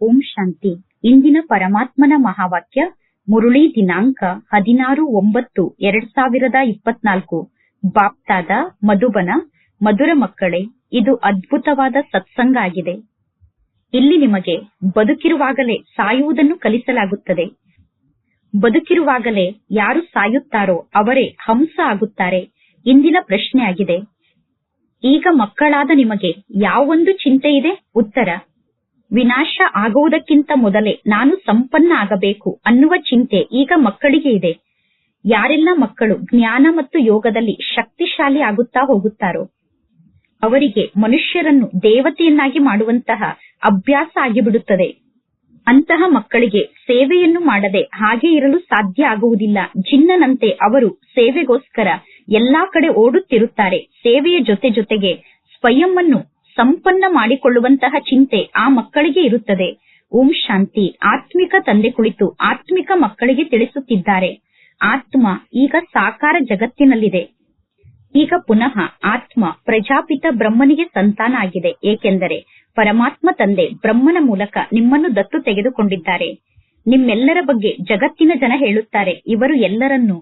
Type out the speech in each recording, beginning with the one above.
ಓಂ ಶಾಂತಿ. ಇಂದಿನ ಪರಮಾತ್ಮನ ಮಹಾವಾಕ್ಯ, ಮುರುಳಿ ದಿನಾಂಕ ಹದಿನಾರು ಒಂಬತ್ತು ಎರಡ್ ಸಾವಿರದ ಇಪ್ಪತ್ನಾಲ್ಕು. ಬಾಪ್ತಾದ ಮಧುಬನ, ಮಧುರ ಮಕ್ಕಳೇ, ಇದು ಅದ್ಭುತವಾದ ಸತ್ಸಂಗ ಆಗಿದೆ. ಇಲ್ಲಿ ನಿಮಗೆ ಬದುಕಿರುವಾಗಲೇ ಸಾಯುವುದನ್ನು ಕಲಿಸಲಾಗುತ್ತದೆ. ಬದುಕಿರುವಾಗಲೇ ಯಾರು ಸಾಯುತ್ತಾರೋ ಅವರೇ ಹಂಸ ಆಗುತ್ತಾರೆ. ಇಂದಿನ ಪ್ರಶ್ನೆ ಆಗಿದೆ. ಈಗ ಮಕ್ಕಳಾದ ನಿಮಗೆ ಯಾವೊಂದು ಚಿಂತೆ ಇದೆ? ಉತ್ತರ ವಿನಾಶ ಆಗುವುದಕ್ಕಿಂತ ಮೊದಲೇ ನಾನು ಸಂಪನ್ನ ಆಗಬೇಕು ಅನ್ನುವ ಚಿಂತೆ ಈಗ ಮಕ್ಕಳಿಗೆ ಇದೆ. ಯಾರೆಲ್ಲ ಮಕ್ಕಳು ಜ್ಞಾನ ಮತ್ತು ಯೋಗದಲ್ಲಿ ಶಕ್ತಿಶಾಲಿ ಆಗುತ್ತಾ ಹೋಗುತ್ತಾರೋ? ಅವರಿಗೆ ಮನುಷ್ಯರನ್ನು ದೇವತೆಯನ್ನಾಗಿ ಮಾಡುವಂತಹ ಅಭ್ಯಾಸ ಆಗಿಬಿಡುತ್ತದೆ. ಅಂತಹ ಮಕ್ಕಳಿಗೆ ಸೇವೆಯನ್ನು ಮಾಡದೆ ಹಾಗೆ ಇರಲು ಸಾಧ್ಯ ಆಗುವುದಿಲ್ಲ. ಜಿನ್ನನಂತೆ ಅವರು ಸೇವೆಗೋಸ್ಕರ ಎಲ್ಲಾ ಕಡೆ ಓಡುತ್ತಿರುತ್ತಾರೆ. ಸೇವೆಯ ಜೊತೆ ಜೊತೆಗೆ ಸ್ವಯಂವನ್ನು ಸಂಪನ್ನ ಮಾಡಿಕೊಳ್ಳುವಂತಹ ಚಿಂತೆ ಆ ಮಕ್ಕಳಿಗೆ ಇರುತ್ತದೆ. ಓಂ ಶಾಂತಿ. ಆತ್ಮಿಕ ತಂದೆ ಕುಳಿತು ಆತ್ಮಿಕ ಮಕ್ಕಳಿಗೆ ತಿಳಿಸುತ್ತಿದ್ದಾರೆ. ಆತ್ಮ ಈಗ ಸಾಕಾರ ಜಗತ್ತಿನಲ್ಲಿದೆ. ಈಗ ಪುನಃ ಆತ್ಮ ಪ್ರಜಾಪಿತ ಬ್ರಹ್ಮನಿಗೆ ಸಂತಾನ ಆಗಿದೆ. ಏಕೆಂದರೆ ಪರಮಾತ್ಮ ತಂದೆ ಬ್ರಹ್ಮನ ಮೂಲಕ ನಿಮ್ಮನ್ನು ದತ್ತು ತೆಗೆದುಕೊಂಡಿದ್ದಾರೆ. ನಿಮ್ಮೆಲ್ಲರ ಬಗ್ಗೆ ಜಗತ್ತಿನ ಜನ ಹೇಳುತ್ತಾರೆ, ಇವರು ಎಲ್ಲರನ್ನೂ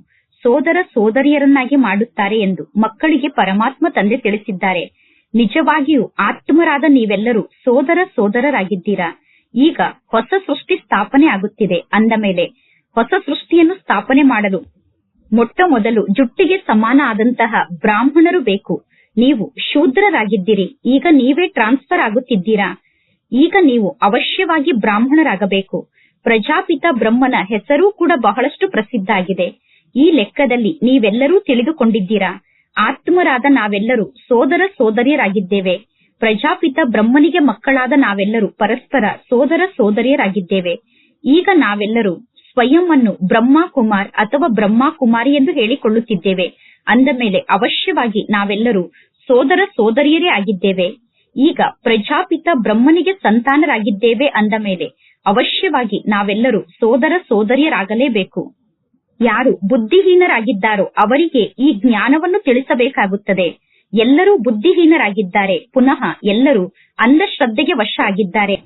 ಸೋದರ ಸೋದರಿಯರನ್ನಾಗಿ ಮಾಡುತ್ತಾರೆ ಎಂದು ಮಕ್ಕಳಿಗೆ ಪರಮಾತ್ಮ ತಂದೆ ತಿಳಿಸಿದ್ದಾರೆ. ನಿಜವಾಗಿಯೂ ಆತ್ಮರಾದ ನೀವೆಲ್ಲರೂ ಸೋದರ ಸೋದರರಾಗಿದ್ದೀರಾ? ಈಗ ಹೊಸ ಸೃಷ್ಟಿ ಸ್ಥಾಪನೆ ಆಗುತ್ತಿದೆ ಅಂದ ಮೇಲೆ ಹೊಸ ಸೃಷ್ಟಿಯನ್ನು ಸ್ಥಾಪನೆ ಮಾಡಲು ಮೊಟ್ಟ ಮೊದಲು ಜುಟ್ಟಿಗೆ ಸಮಾನ ಆದಂತಹ ಬ್ರಾಹ್ಮಣರು ಬೇಕು. ನೀವು ಶೂದ್ರರಾಗಿದ್ದೀರಿ. ಈಗ ನೀವೇ ಟ್ರಾನ್ಸ್ಫರ್ ಆಗುತ್ತಿದ್ದೀರಾ? ಈಗ ನೀವು ಅವಶ್ಯವಾಗಿ ಬ್ರಾಹ್ಮಣರಾಗಬೇಕು. ಪ್ರಜಾಪಿತ ಬ್ರಹ್ಮನ ಹೆಸರೂ ಕೂಡ ಬಹಳಷ್ಟು ಪ್ರಸಿದ್ಧ ಆಗಿದೆ. ಈ ಲೆಕ್ಕದಲ್ಲಿ ನೀವೆಲ್ಲರೂ ತಿಳಿದುಕೊಂಡಿದ್ದೀರಾ? ಆತ್ಮರಾದ ನಾವೆಲ್ಲರೂ ಸೋದರ ಸೋದರಿಯರಾಗಿದ್ದೇವೆ. ಪ್ರಜಾಪಿತ ಬ್ರಹ್ಮನಿಗೆ ಮಕ್ಕಳಾದ ನಾವೆಲ್ಲರೂ ಪರಸ್ಪರ ಸೋದರ ಸೋದರಿಯರಾಗಿದ್ದೇವೆ. ಈಗ ನಾವೆಲ್ಲರೂ ಸ್ವಯಂ ಅನ್ನು ಬ್ರಹ್ಮ ಕುಮಾರ್ ಅಥವಾ ಬ್ರಹ್ಮ ಕುಮಾರಿ ಎಂದು ಹೇಳಿಕೊಳ್ಳುತ್ತಿದ್ದೇವೆ. ಅಂದ ಮೇಲೆ ಅವಶ್ಯವಾಗಿ ನಾವೆಲ್ಲರೂ ಸೋದರ ಸೋದರಿಯರೇ ಆಗಿದ್ದೇವೆ. ಈಗ ಪ್ರಜಾಪಿತ ಬ್ರಹ್ಮನಿಗೆ ಸಂತಾನರಾಗಿದ್ದೇವೆ ಅಂದ ಮೇಲೆ ಅವಶ್ಯವಾಗಿ ನಾವೆಲ್ಲರೂ ಸೋದರ ಸೋದರಿಯರಾಗಲೇಬೇಕು. ಯಾರು ಬುದ್ಧಿಹೀನರಾಗಿದ್ದಾರೋ ಅವರಿಗೆ ಈ ಜ್ಞಾನವನ್ನು ತಿಳಿಸಬೇಕಾಗುತ್ತದೆ. ಎಲ್ಲರೂ ಬುದ್ಧಿಹೀನರಾಗಿದ್ದಾರೆ. ಪುನಃ ಎಲ್ಲರೂ ಅಂಧಶ್ರದ್ಧೆಗೆ ವಶ ಆಗಿದ್ದಾರೆ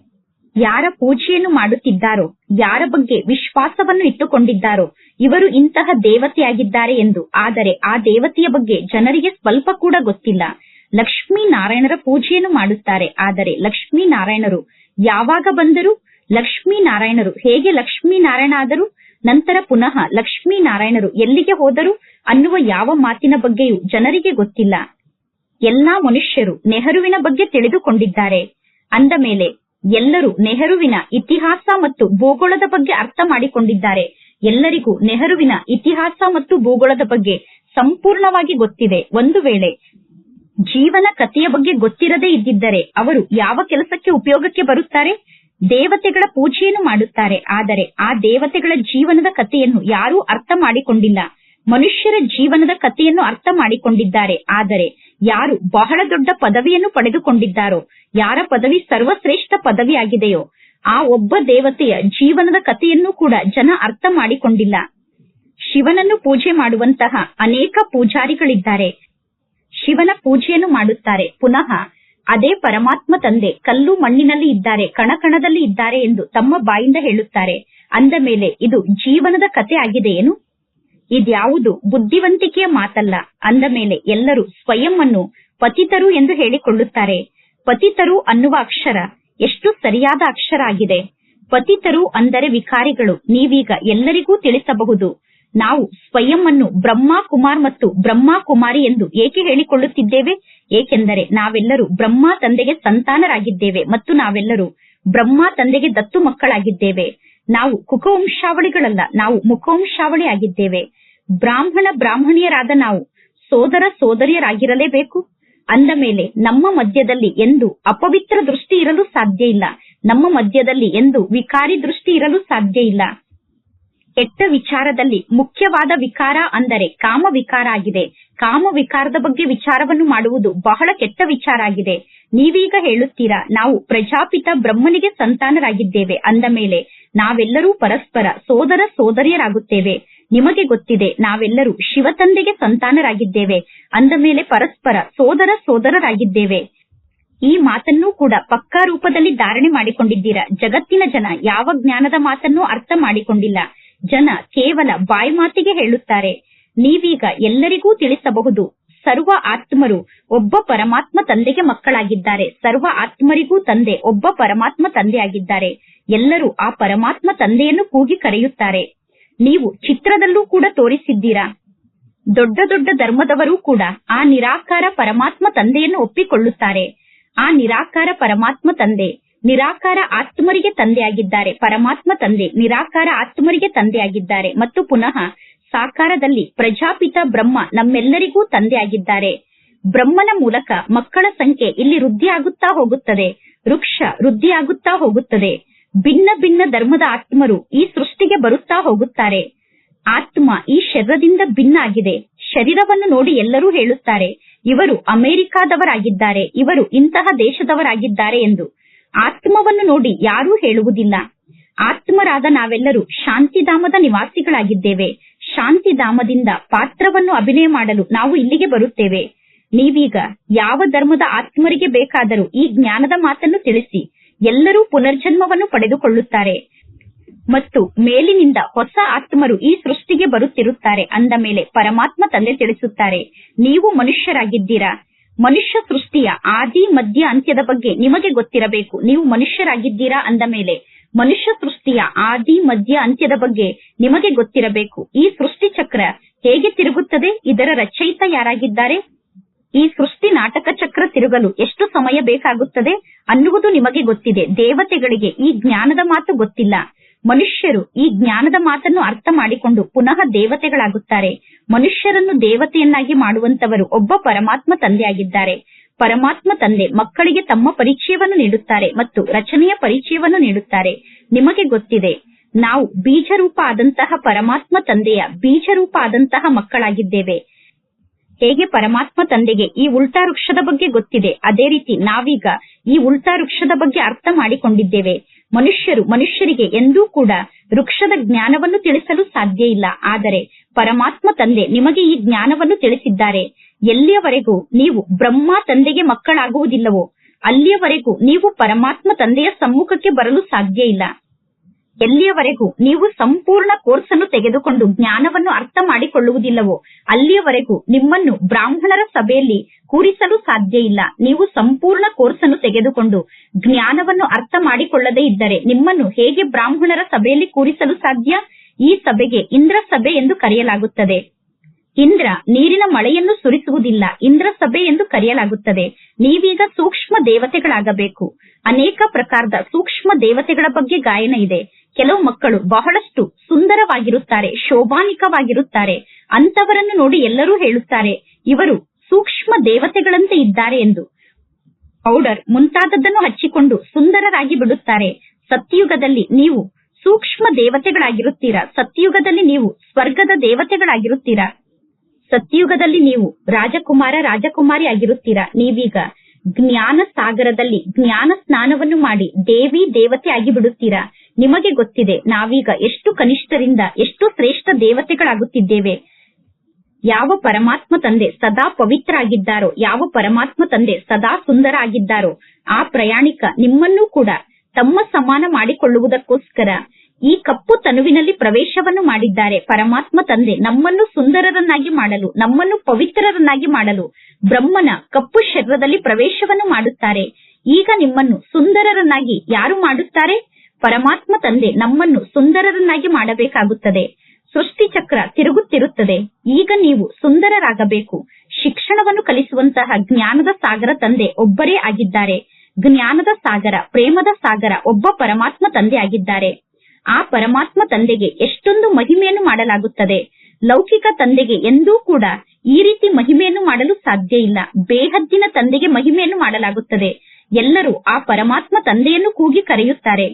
ಯಾರ ಪೂಜೆಯನ್ನು ಮಾಡುತ್ತಿದ್ದಾರೋ, ಯಾರ ಬಗ್ಗೆ ವಿಶ್ವಾಸವನ್ನು ಇಟ್ಟುಕೊಂಡಿದ್ದಾರೋ, ಇವರು ಇಂತಹ ದೇವತೆಯಾಗಿದ್ದಾರೆ ಎಂದು. ಆದರೆ ಆ ದೇವತೆಯ ಬಗ್ಗೆ ಜನರಿಗೆ ಸ್ವಲ್ಪ ಕೂಡ ಗೊತ್ತಿಲ್ಲ. ಲಕ್ಷ್ಮೀ ನಾರಾಯಣರ ಪೂಜೆಯನ್ನು ಮಾಡುತ್ತಾರೆ. ಆದರೆ ಲಕ್ಷ್ಮೀ ನಾರಾಯಣರು ಯಾವಾಗ ಬಂದರು? ಲಕ್ಷ್ಮೀ ನಾರಾಯಣರು ಹೇಗೆ ಲಕ್ಷ್ಮೀ ನಾರಾಯಣ ಆದರು ನಂತರ ಪುನಃ ಲಕ್ಷ್ಮೀನಾರಾಯಣರು ಎಲ್ಲಿಗೆ ಹೋದರು ಅನ್ನುವ ಯಾವ ಮಾತಿನ ಬಗ್ಗೆಯೂ ಜನರಿಗೆ ಗೊತ್ತಿಲ್ಲ. ಎಲ್ಲಾ ಮನುಷ್ಯರು ನೆಹರುವಿನ ಬಗ್ಗೆ ತಿಳಿದುಕೊಂಡಿದ್ದಾರೆ. ಅಂದ ಮೇಲೆ ಎಲ್ಲರೂ ನೆಹರುವಿನ ಇತಿಹಾಸ ಮತ್ತು ಭೂಗೋಳದ ಬಗ್ಗೆ ಅರ್ಥ ಮಾಡಿಕೊಂಡಿದ್ದಾರೆ. ಎಲ್ಲರಿಗೂ ನೆಹರುವಿನ ಇತಿಹಾಸ ಮತ್ತು ಭೂಗೋಳದ ಬಗ್ಗೆ ಸಂಪೂರ್ಣವಾಗಿ ಗೊತ್ತಿದೆ. ಒಂದು ವೇಳೆ ಜೀವನ ಕಥೆಯ ಬಗ್ಗೆ ಗೊತ್ತಿರದೇ ಇದ್ದಿದ್ದರೆ ಅವರು ಯಾವ ಕೆಲಸಕ್ಕೆ ಉಪಯೋಗಕ್ಕೆ ಬರುತ್ತಾರೆ? ದೇವತೆಗಳ ಪೂಜೆಯನ್ನು ಮಾಡುತ್ತಾರೆ. ಆದರೆ ಆ ದೇವತೆಗಳ ಜೀವನದ ಕಥೆಯನ್ನು ಯಾರೂ ಅರ್ಥ ಮಾಡಿಕೊಂಡಿಲ್ಲ. ಮನುಷ್ಯರ ಜೀವನದ ಕಥೆಯನ್ನು ಅರ್ಥ ಮಾಡಿಕೊಂಡಿದ್ದಾರೆ. ಆದರೆ ಯಾರು ಬಹಳ ದೊಡ್ಡ ಪದವಿಯನ್ನು ಪಡೆದುಕೊಂಡಿದ್ದಾರೋ, ಯಾರ ಪದವಿ ಸರ್ವಶ್ರೇಷ್ಠ ಪದವಿಯಾಗಿದೆಯೋ, ಆ ಒಬ್ಬ ದೇವತೆಯ ಜೀವನದ ಕಥೆಯನ್ನು ಕೂಡ ಜನ ಅರ್ಥ ಮಾಡಿಕೊಂಡಿಲ್ಲ. ಶಿವನನ್ನು ಪೂಜೆ ಮಾಡುವಂತಹ ಅನೇಕ ಪೂಜಾರಿಗಳಿದ್ದಾರೆ. ಶಿವನ ಪೂಜೆಯನ್ನು ಮಾಡುತ್ತಾರೆ. ಪುನಃ ಅದೇ ಪರಮಾತ್ಮ ತಂದೆ ಕಲ್ಲು ಮಣ್ಣಿನಲ್ಲಿ ಇದ್ದಾರೆ, ಕಣಕಣದಲ್ಲಿ ಇದ್ದಾರೆ ಎಂದು ತಮ್ಮ ಬಾಯಿಂದ ಹೇಳುತ್ತಾರೆ. ಅಂದ ಮೇಲೆ ಇದು ಜೀವನದ ಕತೆ ಏನು? ಇದ್ಯಾವುದು ಬುದ್ಧಿವಂತಿಕೆಯ ಮಾತಲ್ಲ. ಅಂದ ಮೇಲೆ ಎಲ್ಲರೂ ಸ್ವಯಂ ಅನ್ನು ಪತಿತರು ಎಂದು ಹೇಳಿಕೊಳ್ಳುತ್ತಾರೆ. ಪತಿತರು ಅನ್ನುವ ಅಕ್ಷರ ಎಷ್ಟು ಸರಿಯಾದ ಅಕ್ಷರ ಆಗಿದೆ. ಪತಿತರು ಅಂದರೆ ವಿಕಾರಿಗಳು, ನೀವೀಗ ಎಲ್ಲರಿಗೂ ತಿಳಿಸಬಹುದು. ನಾವು ಸ್ವಯಂ ಅನ್ನು ಬ್ರಹ್ಮ, ಕುಮಾರ್ ಮತ್ತು ಬ್ರಹ್ಮ, ಕುಮಾರಿ ಎಂದು ಏಕೆ ಹೇಳಿಕೊಳ್ಳುತ್ತಿದ್ದೇವೆ? ಏಕೆಂದರೆ ನಾವೆಲ್ಲರೂ ಬ್ರಹ್ಮ ತಂದೆಗೆ ಸಂತಾನರಾಗಿದ್ದೇವೆ ಮತ್ತು ನಾವೆಲ್ಲರೂ ಬ್ರಹ್ಮ ತಂದೆಗೆ ದತ್ತು ಮಕ್ಕಳಾಗಿದ್ದೇವೆ. ನಾವು ಕುಕವಂಶಾವಳಿಗಳಲ್ಲ ನಾವು ಮುಖವಂಶಾವಳಿ ಆಗಿದ್ದೇವೆ. ಬ್ರಾಹ್ಮಣ ಬ್ರಾಹ್ಮಣಿಯರಾದ ನಾವು ಸೋದರ ಸೋದರಿಯರಾಗಿರಲೇಬೇಕು. ಅಂದ ಮೇಲೆ ನಮ್ಮ ಮಧ್ಯದಲ್ಲಿ ಎಂದು ಅಪವಿತ್ರ ದೃಷ್ಟಿ ಇರಲು ಸಾಧ್ಯ ಇಲ್ಲ. ನಮ್ಮ ಮಧ್ಯದಲ್ಲಿ ಎಂದು ವಿಕಾರಿ ದೃಷ್ಟಿ ಇರಲು ಸಾಧ್ಯ ಇಲ್ಲ. ಕೆಟ್ಟ ವಿಚಾರದಲ್ಲಿ ಮುಖ್ಯವಾದ ವಿಕಾರ ಅಂದರೆ ಕಾಮ ವಿಕಾರ ಆಗಿದೆ. ಕಾಮ ವಿಕಾರದ ಬಗ್ಗೆ ವಿಚಾರವನ್ನು ಮಾಡುವುದು ಬಹಳ ಕೆಟ್ಟ ವಿಚಾರ ಆಗಿದೆ. ನೀವೀಗ ಹೇಳುತ್ತೀರಾ, ನಾವು ಪ್ರಜಾಪಿತ ಬ್ರಹ್ಮನಿಗೆ ಸಂತಾನರಾಗಿದ್ದೇವೆ ಅಂದ ಮೇಲೆ ನಾವೆಲ್ಲರೂ ಪರಸ್ಪರ ಸೋದರ ಸೋದರಿಯರಾಗುತ್ತೇವೆ. ನಿಮಗೆ ಗೊತ್ತಿದೆ, ನಾವೆಲ್ಲರೂ ಶಿವತಂದೆಗೆ ಸಂತಾನರಾಗಿದ್ದೇವೆ ಅಂದ ಮೇಲೆ ಪರಸ್ಪರ ಸೋದರ ಸೋದರರಾಗಿದ್ದೇವೆ. ಈ ಮಾತನ್ನೂ ಕೂಡ ಪಕ್ಕಾ ರೂಪದಲ್ಲಿ ಧಾರಣೆ ಮಾಡಿಕೊಂಡಿದ್ದೀರಾ? ಜಗತ್ತಿನ ಜನ ಯಾವ ಜ್ಞಾನದ ಮಾತನ್ನೂ ಅರ್ಥ ಮಾಡಿಕೊಂಡಿಲ್ಲ. ಜನ ಕೇವಲ ಬಾಯಿ ಮಾತಿಗೆ ಹೇಳುತ್ತಾರೆ. ನೀವೀಗ ಎಲ್ಲರಿಗೂ ತಿಳಿಸಬಹುದು, ಸರ್ವ ಆತ್ಮರು ಒಬ್ಬ ಪರಮಾತ್ಮ ತಂದೆಗೆ ಮಕ್ಕಳಾಗಿದ್ದಾರೆ. ಸರ್ವ ಆತ್ಮರಿಗೂ ತಂದೆ ಒಬ್ಬ ಪರಮಾತ್ಮ ತಂದೆಯಾಗಿದ್ದಾರೆ. ಎಲ್ಲರೂ ಆ ಪರಮಾತ್ಮ ತಂದೆಯನ್ನು ಕೂಗಿ ಕರೆಯುತ್ತಾರೆ. ನೀವು ಚಿತ್ರದಲ್ಲೂ ಕೂಡ ತೋರಿಸಿದ್ದೀರಾ? ದೊಡ್ಡ ದೊಡ್ಡ ಧರ್ಮದವರೂ ಕೂಡ ಆ ನಿರಾಕಾರ ಪರಮಾತ್ಮ ತಂದೆಯನ್ನು ಒಪ್ಪಿಕೊಳ್ಳುತ್ತಾರೆ. ಆ ನಿರಾಕಾರ ಪರಮಾತ್ಮ ತಂದೆ ನಿರಾಕಾರ ಆತ್ಮರಿಗೆ ತಂದೆಯಾಗಿದ್ದಾರೆ. ಪರಮಾತ್ಮ ತಂದೆ, ನಿರಾಕಾರ ಆತ್ಮರಿಗೆ ತಂದೆಯಾಗಿದ್ದಾರೆ. ಮತ್ತು ಪುನಃ ಸಾಕಾರದಲ್ಲಿ ಪ್ರಜಾಪಿತ ಬ್ರಹ್ಮ ನಮ್ಮೆಲ್ಲರಿಗೂ ತಂದೆಯಾಗಿದ್ದಾರೆ. ಬ್ರಹ್ಮನ ಮೂಲಕ ಮಕ್ಕಳ ಸಂಖ್ಯೆ ಇಲ್ಲಿ ವೃದ್ಧಿಯಾಗುತ್ತಾ ಹೋಗುತ್ತದೆ. ವೃಕ್ಷ ವೃದ್ಧಿಯಾಗುತ್ತಾ ಹೋಗುತ್ತದೆ. ಭಿನ್ನ ಭಿನ್ನ ಧರ್ಮದ ಆತ್ಮರು ಈ ಸೃಷ್ಟಿಗೆ ಬರುತ್ತಾ ಹೋಗುತ್ತಾರೆ. ಆತ್ಮ ಈ ಶರೀರದಿಂದ ಭಿನ್ನ ಆಗಿದೆ. ಶರೀರವನ್ನು ನೋಡಿ ಎಲ್ಲರೂ ಹೇಳುತ್ತಾರೆ, ಇವರು ಅಮೆರಿಕಾದವರಾಗಿದ್ದಾರೆ, ಇವರು ಇಂತಹ ದೇಶದವರಾಗಿದ್ದಾರೆ ಎಂದು. ಆತ್ಮವನ್ನು ನೋಡಿ ಯಾರೂ ಹೇಳುವುದಿಲ್ಲ. ಆತ್ಮರಾದ ನಾವೆಲ್ಲರೂ ಶಾಂತಿಧಾಮದ ನಿವಾಸಿಗಳಾಗಿದ್ದೇವೆ. ಶಾಂತಿಧಾಮದಿಂದ ಪಾತ್ರವನ್ನು ಅಭಿನಯ ಮಾಡಲು ನಾವು ಇಲ್ಲಿಗೆ ಬರುತ್ತೇವೆ. ನೀವೀಗ ಯಾವ ಧರ್ಮದ ಆತ್ಮರಿಗೆ ಬೇಕಾದರೂ ಈ ಜ್ಞಾನದ ಮಾತನ್ನು ತಿಳಿಸಿ, ಎಲ್ಲರೂ ಪುನರ್ಜನ್ಮವನ್ನು ಪಡೆದುಕೊಳ್ಳುತ್ತಾರೆ. ಮತ್ತು ಮೇಲಿನಿಂದ ಹೊಸ ಆತ್ಮರು ಈ ಸೃಷ್ಟಿಗೆ ಬರುತ್ತಿರುತ್ತಾರೆ ಅಂದ ಮೇಲೆ ಪರಮಾತ್ಮ ತಂದೆ ತಿಳಿಸುತ್ತಾರೆ, ನೀವು ಮನುಷ್ಯರಾಗಿದ್ದೀರಾ? ಮನುಷ್ಯ ಸೃಷ್ಟಿಯ ಆದಿ, ಮಧ್ಯ, ಅಂತ್ಯದ ಬಗ್ಗೆ ನಿಮಗೆ ಗೊತ್ತಿರಬೇಕು. ನೀವು ಮನುಷ್ಯರಾಗಿದ್ದೀರಾ ಅಂದ ಮೇಲೆ ಮನುಷ್ಯ ಸೃಷ್ಟಿಯ ಆದಿ, ಮಧ್ಯ, ಅಂತ್ಯದ ಬಗ್ಗೆ ನಿಮಗೆ ಗೊತ್ತಿರಬೇಕು. ಈ ಸೃಷ್ಟಿ ಚಕ್ರ ಹೇಗೆ ತಿರುಗುತ್ತದೆ? ಇದರ ರಚಯಿತ ಯಾರಾಗಿದ್ದಾರೆ? ಈ ಸೃಷ್ಟಿ ನಾಟಕ ಚಕ್ರ ತಿರುಗಲು ಎಷ್ಟು ಸಮಯ ಬೇಕಾಗುತ್ತದೆ ಅನ್ನುವುದು ನಿಮಗೆ ಗೊತ್ತಿದೆ. ದೇವತೆಗಳಿಗೆ ಈ ಜ್ಞಾನದ ಮಾತು ಗೊತ್ತಿಲ್ಲ. ಮನುಷ್ಯರು ಈ ಜ್ಞಾನದ ಮಾತನ್ನು ಅರ್ಥ ಮಾಡಿಕೊಂಡು ಪುನಃ ದೇವತೆಗಳಾಗುತ್ತಾರೆ. ಮನುಷ್ಯರನ್ನು ದೇವತೆಯನ್ನಾಗಿ ಮಾಡುವಂತವರು ಒಬ್ಬ ಪರಮಾತ್ಮ ತಂದೆಯಾಗಿದ್ದಾರೆ. ಪರಮಾತ್ಮ ತಂದೆ ಮಕ್ಕಳಿಗೆ ತಮ್ಮ ಪರಿಚಯವನ್ನು ನೀಡುತ್ತಾರೆ ಮತ್ತು ರಚನೆಯ ಪರಿಚಯವನ್ನು ನೀಡುತ್ತಾರೆ. ನಿಮಗೆ ಗೊತ್ತಿದೆ, ನಾವು ಬೀಜರೂಪ ಆದಂತಹ ಪರಮಾತ್ಮ ತಂದೆಯ ಬೀಜರೂಪ ಆದಂತಹ ಮಕ್ಕಳಾಗಿದ್ದೇವೆ. ಹೇಗೆ ಪರಮಾತ್ಮ ತಂದೆಗೆ ಈ ಉಲ್ಟಾ ವೃಕ್ಷದ ಬಗ್ಗೆ ಗೊತ್ತಿದೆ? ಅದೇ ರೀತಿ ನಾವೀಗ ಈ ಉಲ್ಟಾ ವೃಕ್ಷದ ಬಗ್ಗೆ ಅರ್ಥ ಮಾಡಿಕೊಂಡಿದ್ದೇವೆ. ಮನುಷ್ಯರು ಮನುಷ್ಯರಿಗೆ ಎಂದೂ ಕೂಡ ವೃಕ್ಷದ ಜ್ಞಾನವನ್ನು ತಿಳಿಸಲು ಸಾಧ್ಯ ಇಲ್ಲ. ಆದರೆ ಪರಮಾತ್ಮ ತಂದೆ ನಿಮಗೆ ಈ ಜ್ಞಾನವನ್ನು ತಿಳಿಸಿದ್ದಾರೆ. ಎಲ್ಲಿಯವರೆಗೂ ನೀವು ಬ್ರಹ್ಮ ತಂದೆಗೆ ಮಕ್ಕಳಾಗುವುದಿಲ್ಲವೋ, ಅಲ್ಲಿಯವರೆಗೂ ನೀವು ಪರಮಾತ್ಮ ತಂದೆಯ ಸಮ್ಮುಖಕ್ಕೆ ಬರಲು ಸಾಧ್ಯ ಇಲ್ಲ. ಎಲ್ಲಿಯವರೆಗೂ ನೀವು ಸಂಪೂರ್ಣ ಕೋರ್ಸ್ ಅನ್ನು ತೆಗೆದುಕೊಂಡು ಜ್ಞಾನವನ್ನು ಅರ್ಥ ಮಾಡಿಕೊಳ್ಳುವುದಿಲ್ಲವೋ, ಅಲ್ಲಿಯವರೆಗೂ ನಿಮ್ಮನ್ನು ಬ್ರಾಹ್ಮಣರ ಸಭೆಯಲ್ಲಿ ಕೂರಿಸಲು ಸಾಧ್ಯ ಇಲ್ಲ. ನೀವು ಸಂಪೂರ್ಣ ಕೋರ್ಸ್ ಅನ್ನು ತೆಗೆದುಕೊಂಡು ಜ್ಞಾನವನ್ನು ಅರ್ಥ ಮಾಡಿಕೊಳ್ಳದೇ ಇದ್ದರೆ ನಿಮ್ಮನ್ನು ಹೇಗೆ ಬ್ರಾಹ್ಮಣರ ಸಭೆಯಲ್ಲಿ ಕೂರಿಸಲು ಸಾಧ್ಯ? ಈ ಸಭೆಗೆ ಇಂದ್ರ ಸಭೆ ಎಂದು ಕರೆಯಲಾಗುತ್ತದೆ. ಇಂದ್ರ ನೀರಿನ ಮಳೆಯನ್ನು ಸುರಿಸುವುದಿಲ್ಲ ಇಂದ್ರ ಸಭೆ ಎಂದು ಕರೆಯಲಾಗುತ್ತದೆ. ನೀವೀಗ ಸೂಕ್ಷ್ಮ ದೇವತೆಗಳಾಗಬೇಕು. ಅನೇಕ ಪ್ರಕಾರದ ಸೂಕ್ಷ್ಮ ದೇವತೆಗಳ ಬಗ್ಗೆ ಗಾಯನ ಇದೆ. ಕೆಲವು ಮಕ್ಕಳು ಬಹಳಷ್ಟು ಸುಂದರವಾಗಿರುತ್ತಾರೆ ಶೋಭಾನಿಕವಾಗಿರುತ್ತಾರೆ ಅಂತವರನ್ನು ನೋಡಿ ಎಲ್ಲರೂ ಹೇಳುತ್ತಾರೆ, ಇವರು ಸೂಕ್ಷ್ಮ ದೇವತೆಗಳಂತೆ ಇದ್ದಾರೆ ಎಂದು. ಪೌಡರ್ ಮುಂತಾದದ್ದನ್ನು ಹಚ್ಚಿಕೊಂಡು ಸುಂದರರಾಗಿ ಬಿಡುತ್ತಾರೆ. ಸತ್ಯಯುಗದಲ್ಲಿ ನೀವು ಸೂಕ್ಷ್ಮ ದೇವತೆಗಳಾಗಿರುತ್ತೀರಾ? ಸತ್ಯುಗದಲ್ಲಿ ನೀವು ಸ್ವರ್ಗದ ದೇವತೆಗಳಾಗಿರುತ್ತೀರಾ? ಸತ್ಯಯುಗದಲ್ಲಿ ನೀವು ರಾಜಕುಮಾರ, ರಾಜಕುಮಾರಿ ಆಗಿರುತ್ತೀರಾ? ನೀವೀಗ ಜ್ಞಾನ ಸಾಗರದಲ್ಲಿ ಜ್ಞಾನ ಸ್ನಾನವನ್ನು ಮಾಡಿ ದೇವಿ ದೇವತೆ ಆಗಿ ಬಿಡುತ್ತೀರಾ ನಿಮಗೆ ಗೊತ್ತಿದೆ, ನಾವೀಗ ಎಷ್ಟು ಕನಿಷ್ಠರಿಂದ ಎಷ್ಟು ಶ್ರೇಷ್ಠ ದೇವತೆಗಳಾಗುತ್ತಿದ್ದೇವೆ? ಯಾವ ಪರಮಾತ್ಮ ತಂದೆ ಸದಾ ಪವಿತ್ರ ಆಗಿದ್ದಾರೋ ಯಾವ ಪರಮಾತ್ಮ ತಂದೆ ಸದಾ ಸುಂದರ ಆಗಿದ್ದಾರೋ ಆ ಪ್ರಯಾಣಿಕ ನಿಮ್ಮನ್ನೂ ಕೂಡ ತಮ್ಮ ಸಮಾನ ಮಾಡಿಕೊಳ್ಳುವುದಕ್ಕೋಸ್ಕರ ಈ ಕಪ್ಪು ತನುವಿನಲ್ಲಿ ಪ್ರವೇಶವನ್ನು ಮಾಡಿದ್ದಾರೆ. ಪರಮಾತ್ಮ ತಂದೆ, ನಮ್ಮನ್ನು ಸುಂದರರನ್ನಾಗಿ ಮಾಡಲು, ನಮ್ಮನ್ನು ಪವಿತ್ರರನ್ನಾಗಿ ಮಾಡಲು ಬ್ರಹ್ಮನ ಕಪ್ಪು ಶರೀರದಲ್ಲಿ ಪ್ರವೇಶವನ್ನು ಮಾಡುತ್ತಾರೆ. ಈಗ ನಿಮ್ಮನ್ನು ಸುಂದರರನ್ನಾಗಿ ಯಾರು ಮಾಡುತ್ತಾರೆ? ಪರಮಾತ್ಮ ತಂದೆ, ನಮ್ಮನ್ನು ಸುಂದರರನ್ನಾಗಿ ಮಾಡಬೇಕಾಗುತ್ತದೆ. ಸೃಷ್ಟಿ ಚಕ್ರ ತಿರುಗುತ್ತಿರುತ್ತದೆ. ಈಗ ನೀವು ಸುಂದರರಾಗಬೇಕು. ಶಿಕ್ಷಣವನ್ನು ಕಲಿಸುವಂತಹ ಜ್ಞಾನದ ಸಾಗರ ತಂದೆ ಒಬ್ಬರೇ ಆಗಿದ್ದಾರೆ. ಜ್ಞಾನದ ಸಾಗರ, ಪ್ರೇಮದ ಸಾಗರ ಒಬ್ಬ ಪರಮಾತ್ಮ ತಂದೆಯಾಗಿದ್ದಾರೆ. ಆ ಪರಮಾತ್ಮ ತಂದೆಗೆ ಎಷ್ಟೊಂದು ಮಹಿಮೆಯನ್ನು ಮಾಡಲಾಗುತ್ತದೆ. ಲೌಕಿಕ ತಂದೆಗೆ ಎಂದೂ ಕೂಡ ಈ ರೀತಿ ಮಹಿಮೆಯನ್ನು ಮಾಡಲು ಸಾಧ್ಯ ಇಲ್ಲ. ಬೇಹದ್ದಿನ ತಂದೆಗೆ ಮಹಿಮೆಯನ್ನು ಮಾಡಲಾಗುತ್ತದೆ. ಎಲ್ಲರೂ ಆ ಪರಮಾತ್ಮ ತಂದೆಯನ್ನು ಕೂಗಿ ಕರೆಯುತ್ತಾರೆ.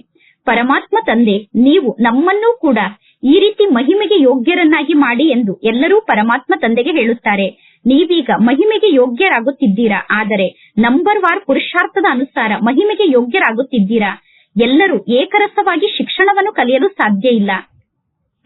ಪರಮಾತ್ಮ ತಂದೆ, ನೀವು ನಮ್ಮನ್ನೂ ಕೂಡ ಈ ರೀತಿ ಮಹಿಮೆಗೆ ಯೋಗ್ಯರನ್ನಾಗಿ ಮಾಡಿ ಎಂದು ಎಲ್ಲರೂ ಪರಮಾತ್ಮ ತಂದೆಗೆ ಹೇಳುತ್ತಾರೆ. ನೀವೀಗ ಮಹಿಮೆಗೆ ಯೋಗ್ಯರಾಗುತ್ತಿದ್ದೀರಾ? ಆದರೆ ನಂಬರ್ ವಾರ್ ಪುರುಷಾರ್ಥದ ಅನುಸಾರ ಮಹಿಮೆಗೆ ಯೋಗ್ಯರಾಗುತ್ತಿದ್ದೀರಾ? ಎಲ್ಲರೂ ಏಕರಸವಾಗಿ ಶಿಕ್ಷಣವನ್ನು ಕಲಿಯಲು ಸಾಧ್ಯ ಇಲ್ಲ.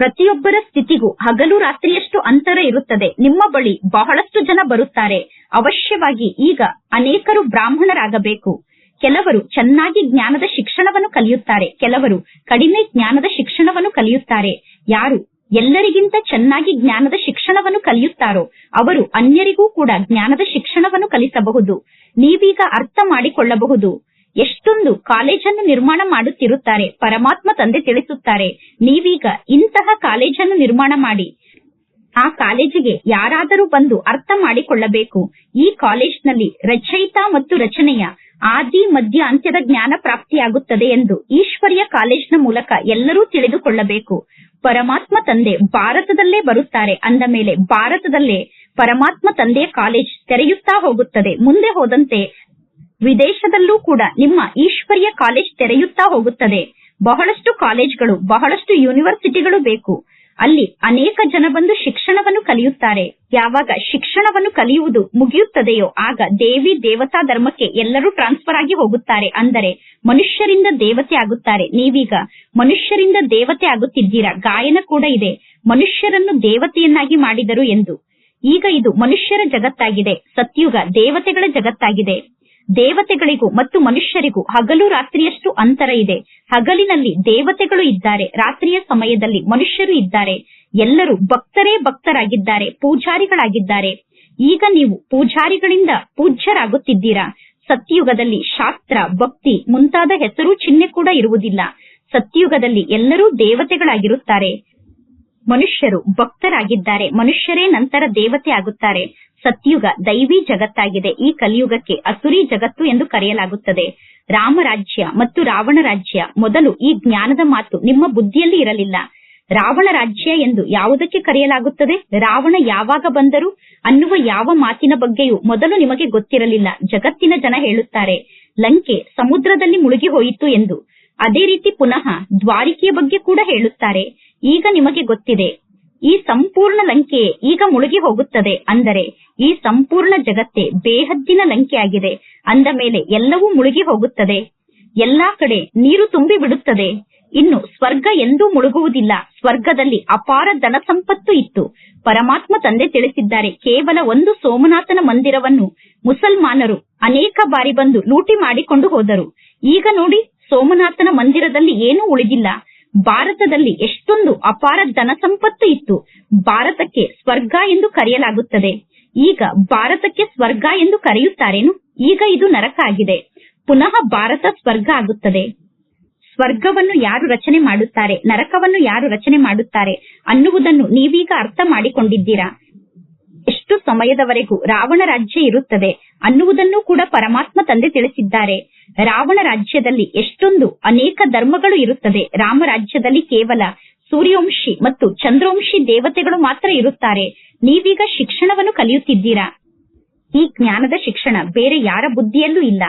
ಪ್ರತಿಯೊಬ್ಬರ ಸ್ಥಿತಿಗೂ ಹಗಲು ರಾತ್ರಿಯಷ್ಟು ಅಂತರ ಇರುತ್ತದೆ. ನಿಮ್ಮ ಬಳಿ ಬಹಳಷ್ಟು ಜನ ಬರುತ್ತಾರೆ. ಅವಶ್ಯವಾಗಿ ಈಗ ಅನೇಕರು ಬ್ರಾಹ್ಮಣರಾಗಬೇಕು. ಕೆಲವರು ಚೆನ್ನಾಗಿ ಜ್ಞಾನದ ಶಿಕ್ಷಣವನ್ನು ಕಲಿಯುತ್ತಾರೆ. ಕೆಲವರು ಕಡಿಮೆ ಜ್ಞಾನದ ಶಿಕ್ಷಣವನ್ನು ಕಲಿಯುತ್ತಾರೆ. ಯಾರು ಎಲ್ಲರಿಗಿಂತ ಚೆನ್ನಾಗಿ ಜ್ಞಾನದ ಶಿಕ್ಷಣವನ್ನು ಕಲಿಯುತ್ತಾರೋ ಅವರು ಅನ್ಯರಿಗೂ ಕೂಡ ಜ್ಞಾನದ ಶಿಕ್ಷಣವನ್ನು ಕಲಿಸಬಹುದು. ನೀವೀಗ ಅರ್ಥ ಮಾಡಿಕೊಳ್ಳಬಹುದು. ಎಷ್ಟೊಂದು ಕಾಲೇಜನ್ನು ನಿರ್ಮಾಣ ಮಾಡುತ್ತಿರುತ್ತಾರೆ, ಪರಮಾತ್ಮ ತಂದೆ ತಿಳಿಸುತ್ತಾರೆ, ನೀವೀಗ ಇಂತಹ ಕಾಲೇಜನ್ನು ನಿರ್ಮಾಣ ಮಾಡಿ. ಆ ಕಾಲೇಜಿಗೆ ಯಾರಾದರೂ ಬಂದು ಅರ್ಥ ಮಾಡಿಕೊಳ್ಳಬೇಕು. ಈ ಕಾಲೇಜ್ನಲ್ಲಿ ರಚಯಿತ ಮತ್ತು ರಚನೆಯ ಆದಿ ಮಧ್ಯ ಅಂತ್ಯದ ಜ್ಞಾನ ಪ್ರಾಪ್ತಿಯಾಗುತ್ತದೆ ಎಂದು ಈಶ್ವರ್ಯ ಕಾಲೇಜ್ನ ಮೂಲಕ ಎಲ್ಲರೂ ತಿಳಿದುಕೊಳ್ಳಬೇಕು. ಪರಮಾತ್ಮ ತಂದೆ ಭಾರತದಲ್ಲೇ ಬರುತ್ತಾರೆ ಅಂದ ಮೇಲೆ ಭಾರತದಲ್ಲೇ ಪರಮಾತ್ಮ ತಂದೆಯ ಕಾಲೇಜ್ ತೆರೆಯುತ್ತಾ ಹೋಗುತ್ತದೆ. ಮುಂದೆ ಹೋದಂತೆ ವಿದೇಶದಲ್ಲೂ ಕೂಡ ನಿಮ್ಮ ಈಶ್ವರ್ಯ ಕಾಲೇಜ್ ತೆರೆಯುತ್ತಾ ಹೋಗುತ್ತದೆ. ಬಹಳಷ್ಟು ಕಾಲೇಜ್ಗಳು, ಬಹಳಷ್ಟು ಯೂನಿವರ್ಸಿಟಿಗಳು ಬೇಕು. ಅಲ್ಲಿ ಅನೇಕ ಜನ ಬಂದು ಶಿಕ್ಷಣವನ್ನು ಕಲಿಯುತ್ತಾರೆ. ಯಾವಾಗ ಶಿಕ್ಷಣವನ್ನು ಕಲಿಯುವುದು ಮುಗಿಯುತ್ತದೆಯೋ ಆಗ ದೇವಿ ದೇವತಾ ಧರ್ಮಕ್ಕೆ ಎಲ್ಲರೂ ಟ್ರಾನ್ಸ್ಫರ್ ಆಗಿ ಹೋಗುತ್ತಾರೆ. ಅಂದರೆ ಮನುಷ್ಯರಿಂದ ದೇವತೆ ಆಗುತ್ತಾರೆ. ನೀವೀಗ ಮನುಷ್ಯರಿಂದ ದೇವತೆ ಆಗುತ್ತಿದ್ದೀರಾ? ಗಾಯನ ಕೂಡ ಇದೆ. ಮನುಷ್ಯರನ್ನು ದೇವತೆಯನ್ನಾಗಿ ಮಾಡಿದರು ಎಂದು. ಈಗ ಇದು ಮನುಷ್ಯರ ಜಗತ್ತಾಗಿದೆ. ಸತ್ಯುಗ ದೇವತೆಗಳ ಜಗತ್ತಾಗಿದೆ. ದೇವತೆಗಳಿಗೂ ಮತ್ತು ಮನುಷ್ಯರಿಗೂ ಹಗಲು ರಾತ್ರಿಯಷ್ಟು ಅಂತರ ಇದೆ. ಹಗಲಿನಲ್ಲಿ ದೇವತೆಗಳು ಇದ್ದಾರೆ, ರಾತ್ರಿಯ ಸಮಯದಲ್ಲಿ ಮನುಷ್ಯರು ಇದ್ದಾರೆ, ಎಲ್ಲರೂ ಭಕ್ತರೇ ಭಕ್ತರಾಗಿದ್ದಾರೆ, ಪೂಜಾರಿಗಳಾಗಿದ್ದಾರೆ. ಈಗ ನೀವು ಪೂಜಾರಿಗಳಿಂದ ಪೂಜ್ಯರಾಗುತ್ತಿದ್ದೀರಾ? ಸತ್ಯುಗದಲ್ಲಿ ಶಾಸ್ತ್ರ, ಭಕ್ತಿ ಮುಂತಾದ ಹೆಸರು ಚಿಹ್ನೆ ಕೂಡ ಇರುವುದಿಲ್ಲ. ಸತ್ಯುಗದಲ್ಲಿ ಎಲ್ಲರೂ ದೇವತೆಗಳಾಗಿರುತ್ತಾರೆ. ಮನುಷ್ಯರು ಭಕ್ತರಾಗಿದ್ದಾರೆ. ಮನುಷ್ಯರೇ ನಂತರ ದೇವತೆ ಆಗುತ್ತಾರೆ. ಸತ್ಯುಗ ದೈವಿ ಜಗತ್ತಾಗಿದೆ. ಈ ಕಲಿಯುಗಕ್ಕೆ ಅಸುರಿ ಜಗತ್ತು ಎಂದು ಕರೆಯಲಾಗುತ್ತದೆ. ರಾಮರಾಜ್ಯ ಮತ್ತು ರಾವಣ ರಾಜ್ಯ ಮೊದಲು ಈ ಜ್ಞಾನದ ಮಾತು ನಿಮ್ಮ ಬುದ್ಧಿಯಲ್ಲಿ ಇರಲಿಲ್ಲ. ರಾವಣ ರಾಜ್ಯ ಎಂದು ಯಾವುದಕ್ಕೆ ಕರೆಯಲಾಗುತ್ತದೆ? ರಾವಣ ಯಾವಾಗ ಬಂದರು? ಅನ್ನುವ ಯಾವ ಮಾತಿನ ಬಗ್ಗೆಯೂ ಮೊದಲು ನಿಮಗೆ ಗೊತ್ತಿರಲಿಲ್ಲ. ಜಗತ್ತಿನ ಜನ ಹೇಳುತ್ತಾರೆ, ಲಂಕೆ ಸಮುದ್ರದಲ್ಲಿ ಮುಳುಗಿ ಹೋಯಿತು ಎಂದು. ಅದೇ ರೀತಿ ಪುನಃ ದ್ವಾರಿಕೆಯ ಬಗ್ಗೆ ಕೂಡ ಹೇಳುತ್ತಾರೆ. ಈಗ ನಿಮಗೆ ಗೊತ್ತಿದೆ. ಈ ಸಂಪೂರ್ಣ ಲಂಕೆ ಈಗ ಮುಳುಗಿ ಹೋಗುತ್ತದೆ. ಅಂದರೆ, ಈ ಸಂಪೂರ್ಣ ಜಗತ್ತೇ ಬೇಹದ್ದಿನ ಲಂಕೆಯಾಗಿದೆ. ಅಂದ ಮೇಲೆ ಎಲ್ಲವೂ ಮುಳುಗಿ ಹೋಗುತ್ತದೆ. ಎಲ್ಲಾ ಕಡೆ ನೀರು ತುಂಬಿ ಬಿಡುತ್ತದೆ. ಇನ್ನು ಸ್ವರ್ಗ ಎಂದೂ ಮುಳುಗುವುದಿಲ್ಲ. ಸ್ವರ್ಗದಲ್ಲಿ ಅಪಾರ ಧನ ಸಂಪತ್ತು ಇತ್ತು. ಪರಮಾತ್ಮ ತಂದೆ ತಿಳಿಸಿದ್ದಾರೆ, ಕೇವಲ ಒಂದು ಸೋಮನಾಥನ ಮಂದಿರವನ್ನು ಮುಸಲ್ಮಾನರು ಅನೇಕ ಬಾರಿ ಬಂದು ಲೂಟಿ ಮಾಡಿಕೊಂಡು ಹೋದರು. ಈಗ ನೋಡಿ, ಸೋಮನಾಥನ ಮಂದಿರದಲ್ಲಿ ಏನೂ ಉಳಿದಿಲ್ಲ. ಭಾರತದಲ್ಲಿ ಎಷ್ಟೊಂದು ಅಪಾರ ಧನ ಸಂಪತ್ತು ಇತ್ತು. ಭಾರತಕ್ಕೆ ಸ್ವರ್ಗ ಎಂದು ಕರೆಯಲಾಗುತ್ತದೆ. ಈಗ ಭಾರತಕ್ಕೆ ಸ್ವರ್ಗ ಎಂದು ಕರೆಯುತ್ತಾರೇನು? ಈಗ ಇದು ನರಕ ಆಗಿದೆ. ಪುನಃ ಭಾರತ ಸ್ವರ್ಗ ಆಗುತ್ತದೆ. ಸ್ವರ್ಗವನ್ನು ಯಾರು ರಚನೆ ಮಾಡುತ್ತಾರೆ? ನರಕವನ್ನು ಯಾರು ರಚನೆ ಮಾಡುತ್ತಾರೆ ಅನ್ನುವುದನ್ನು ನೀವೀಗ ಅರ್ಥ ಮಾಡಿಕೊಂಡಿದ್ದೀರಾ? ಎಷ್ಟು ಸಮಯದವರೆಗೂ ರಾವಣ ರಾಜ್ಯ ಇರುತ್ತದೆ ಅನ್ನುವುದನ್ನು ಕೂಡ ಪರಮಾತ್ಮ ತಂದೆ ತಿಳಿಸಿದ್ದಾರೆ. ರಾವಣ ರಾಜ್ಯದಲ್ಲಿ ಎಷ್ಟೊಂದು ಅನೇಕ ಧರ್ಮಗಳು ಇರುತ್ತದೆ. ರಾಮ ರಾಜ್ಯದಲ್ಲಿ ಕೇವಲ ಸೂರ್ಯವಂಶಿ ಮತ್ತು ಚಂದ್ರವಂಶಿ ದೇವತೆಗಳು ಮಾತ್ರ ಇರುತ್ತಾರೆ. ನೀವೀಗ ಶಿಕ್ಷಣವನ್ನು ಕಲಿಯುತ್ತಿದ್ದೀರಾ? ಈ ಜ್ಞಾನದ ಶಿಕ್ಷಣ ಬೇರೆ ಯಾರ ಬುದ್ಧಿಯಲ್ಲೂ ಇಲ್ಲ.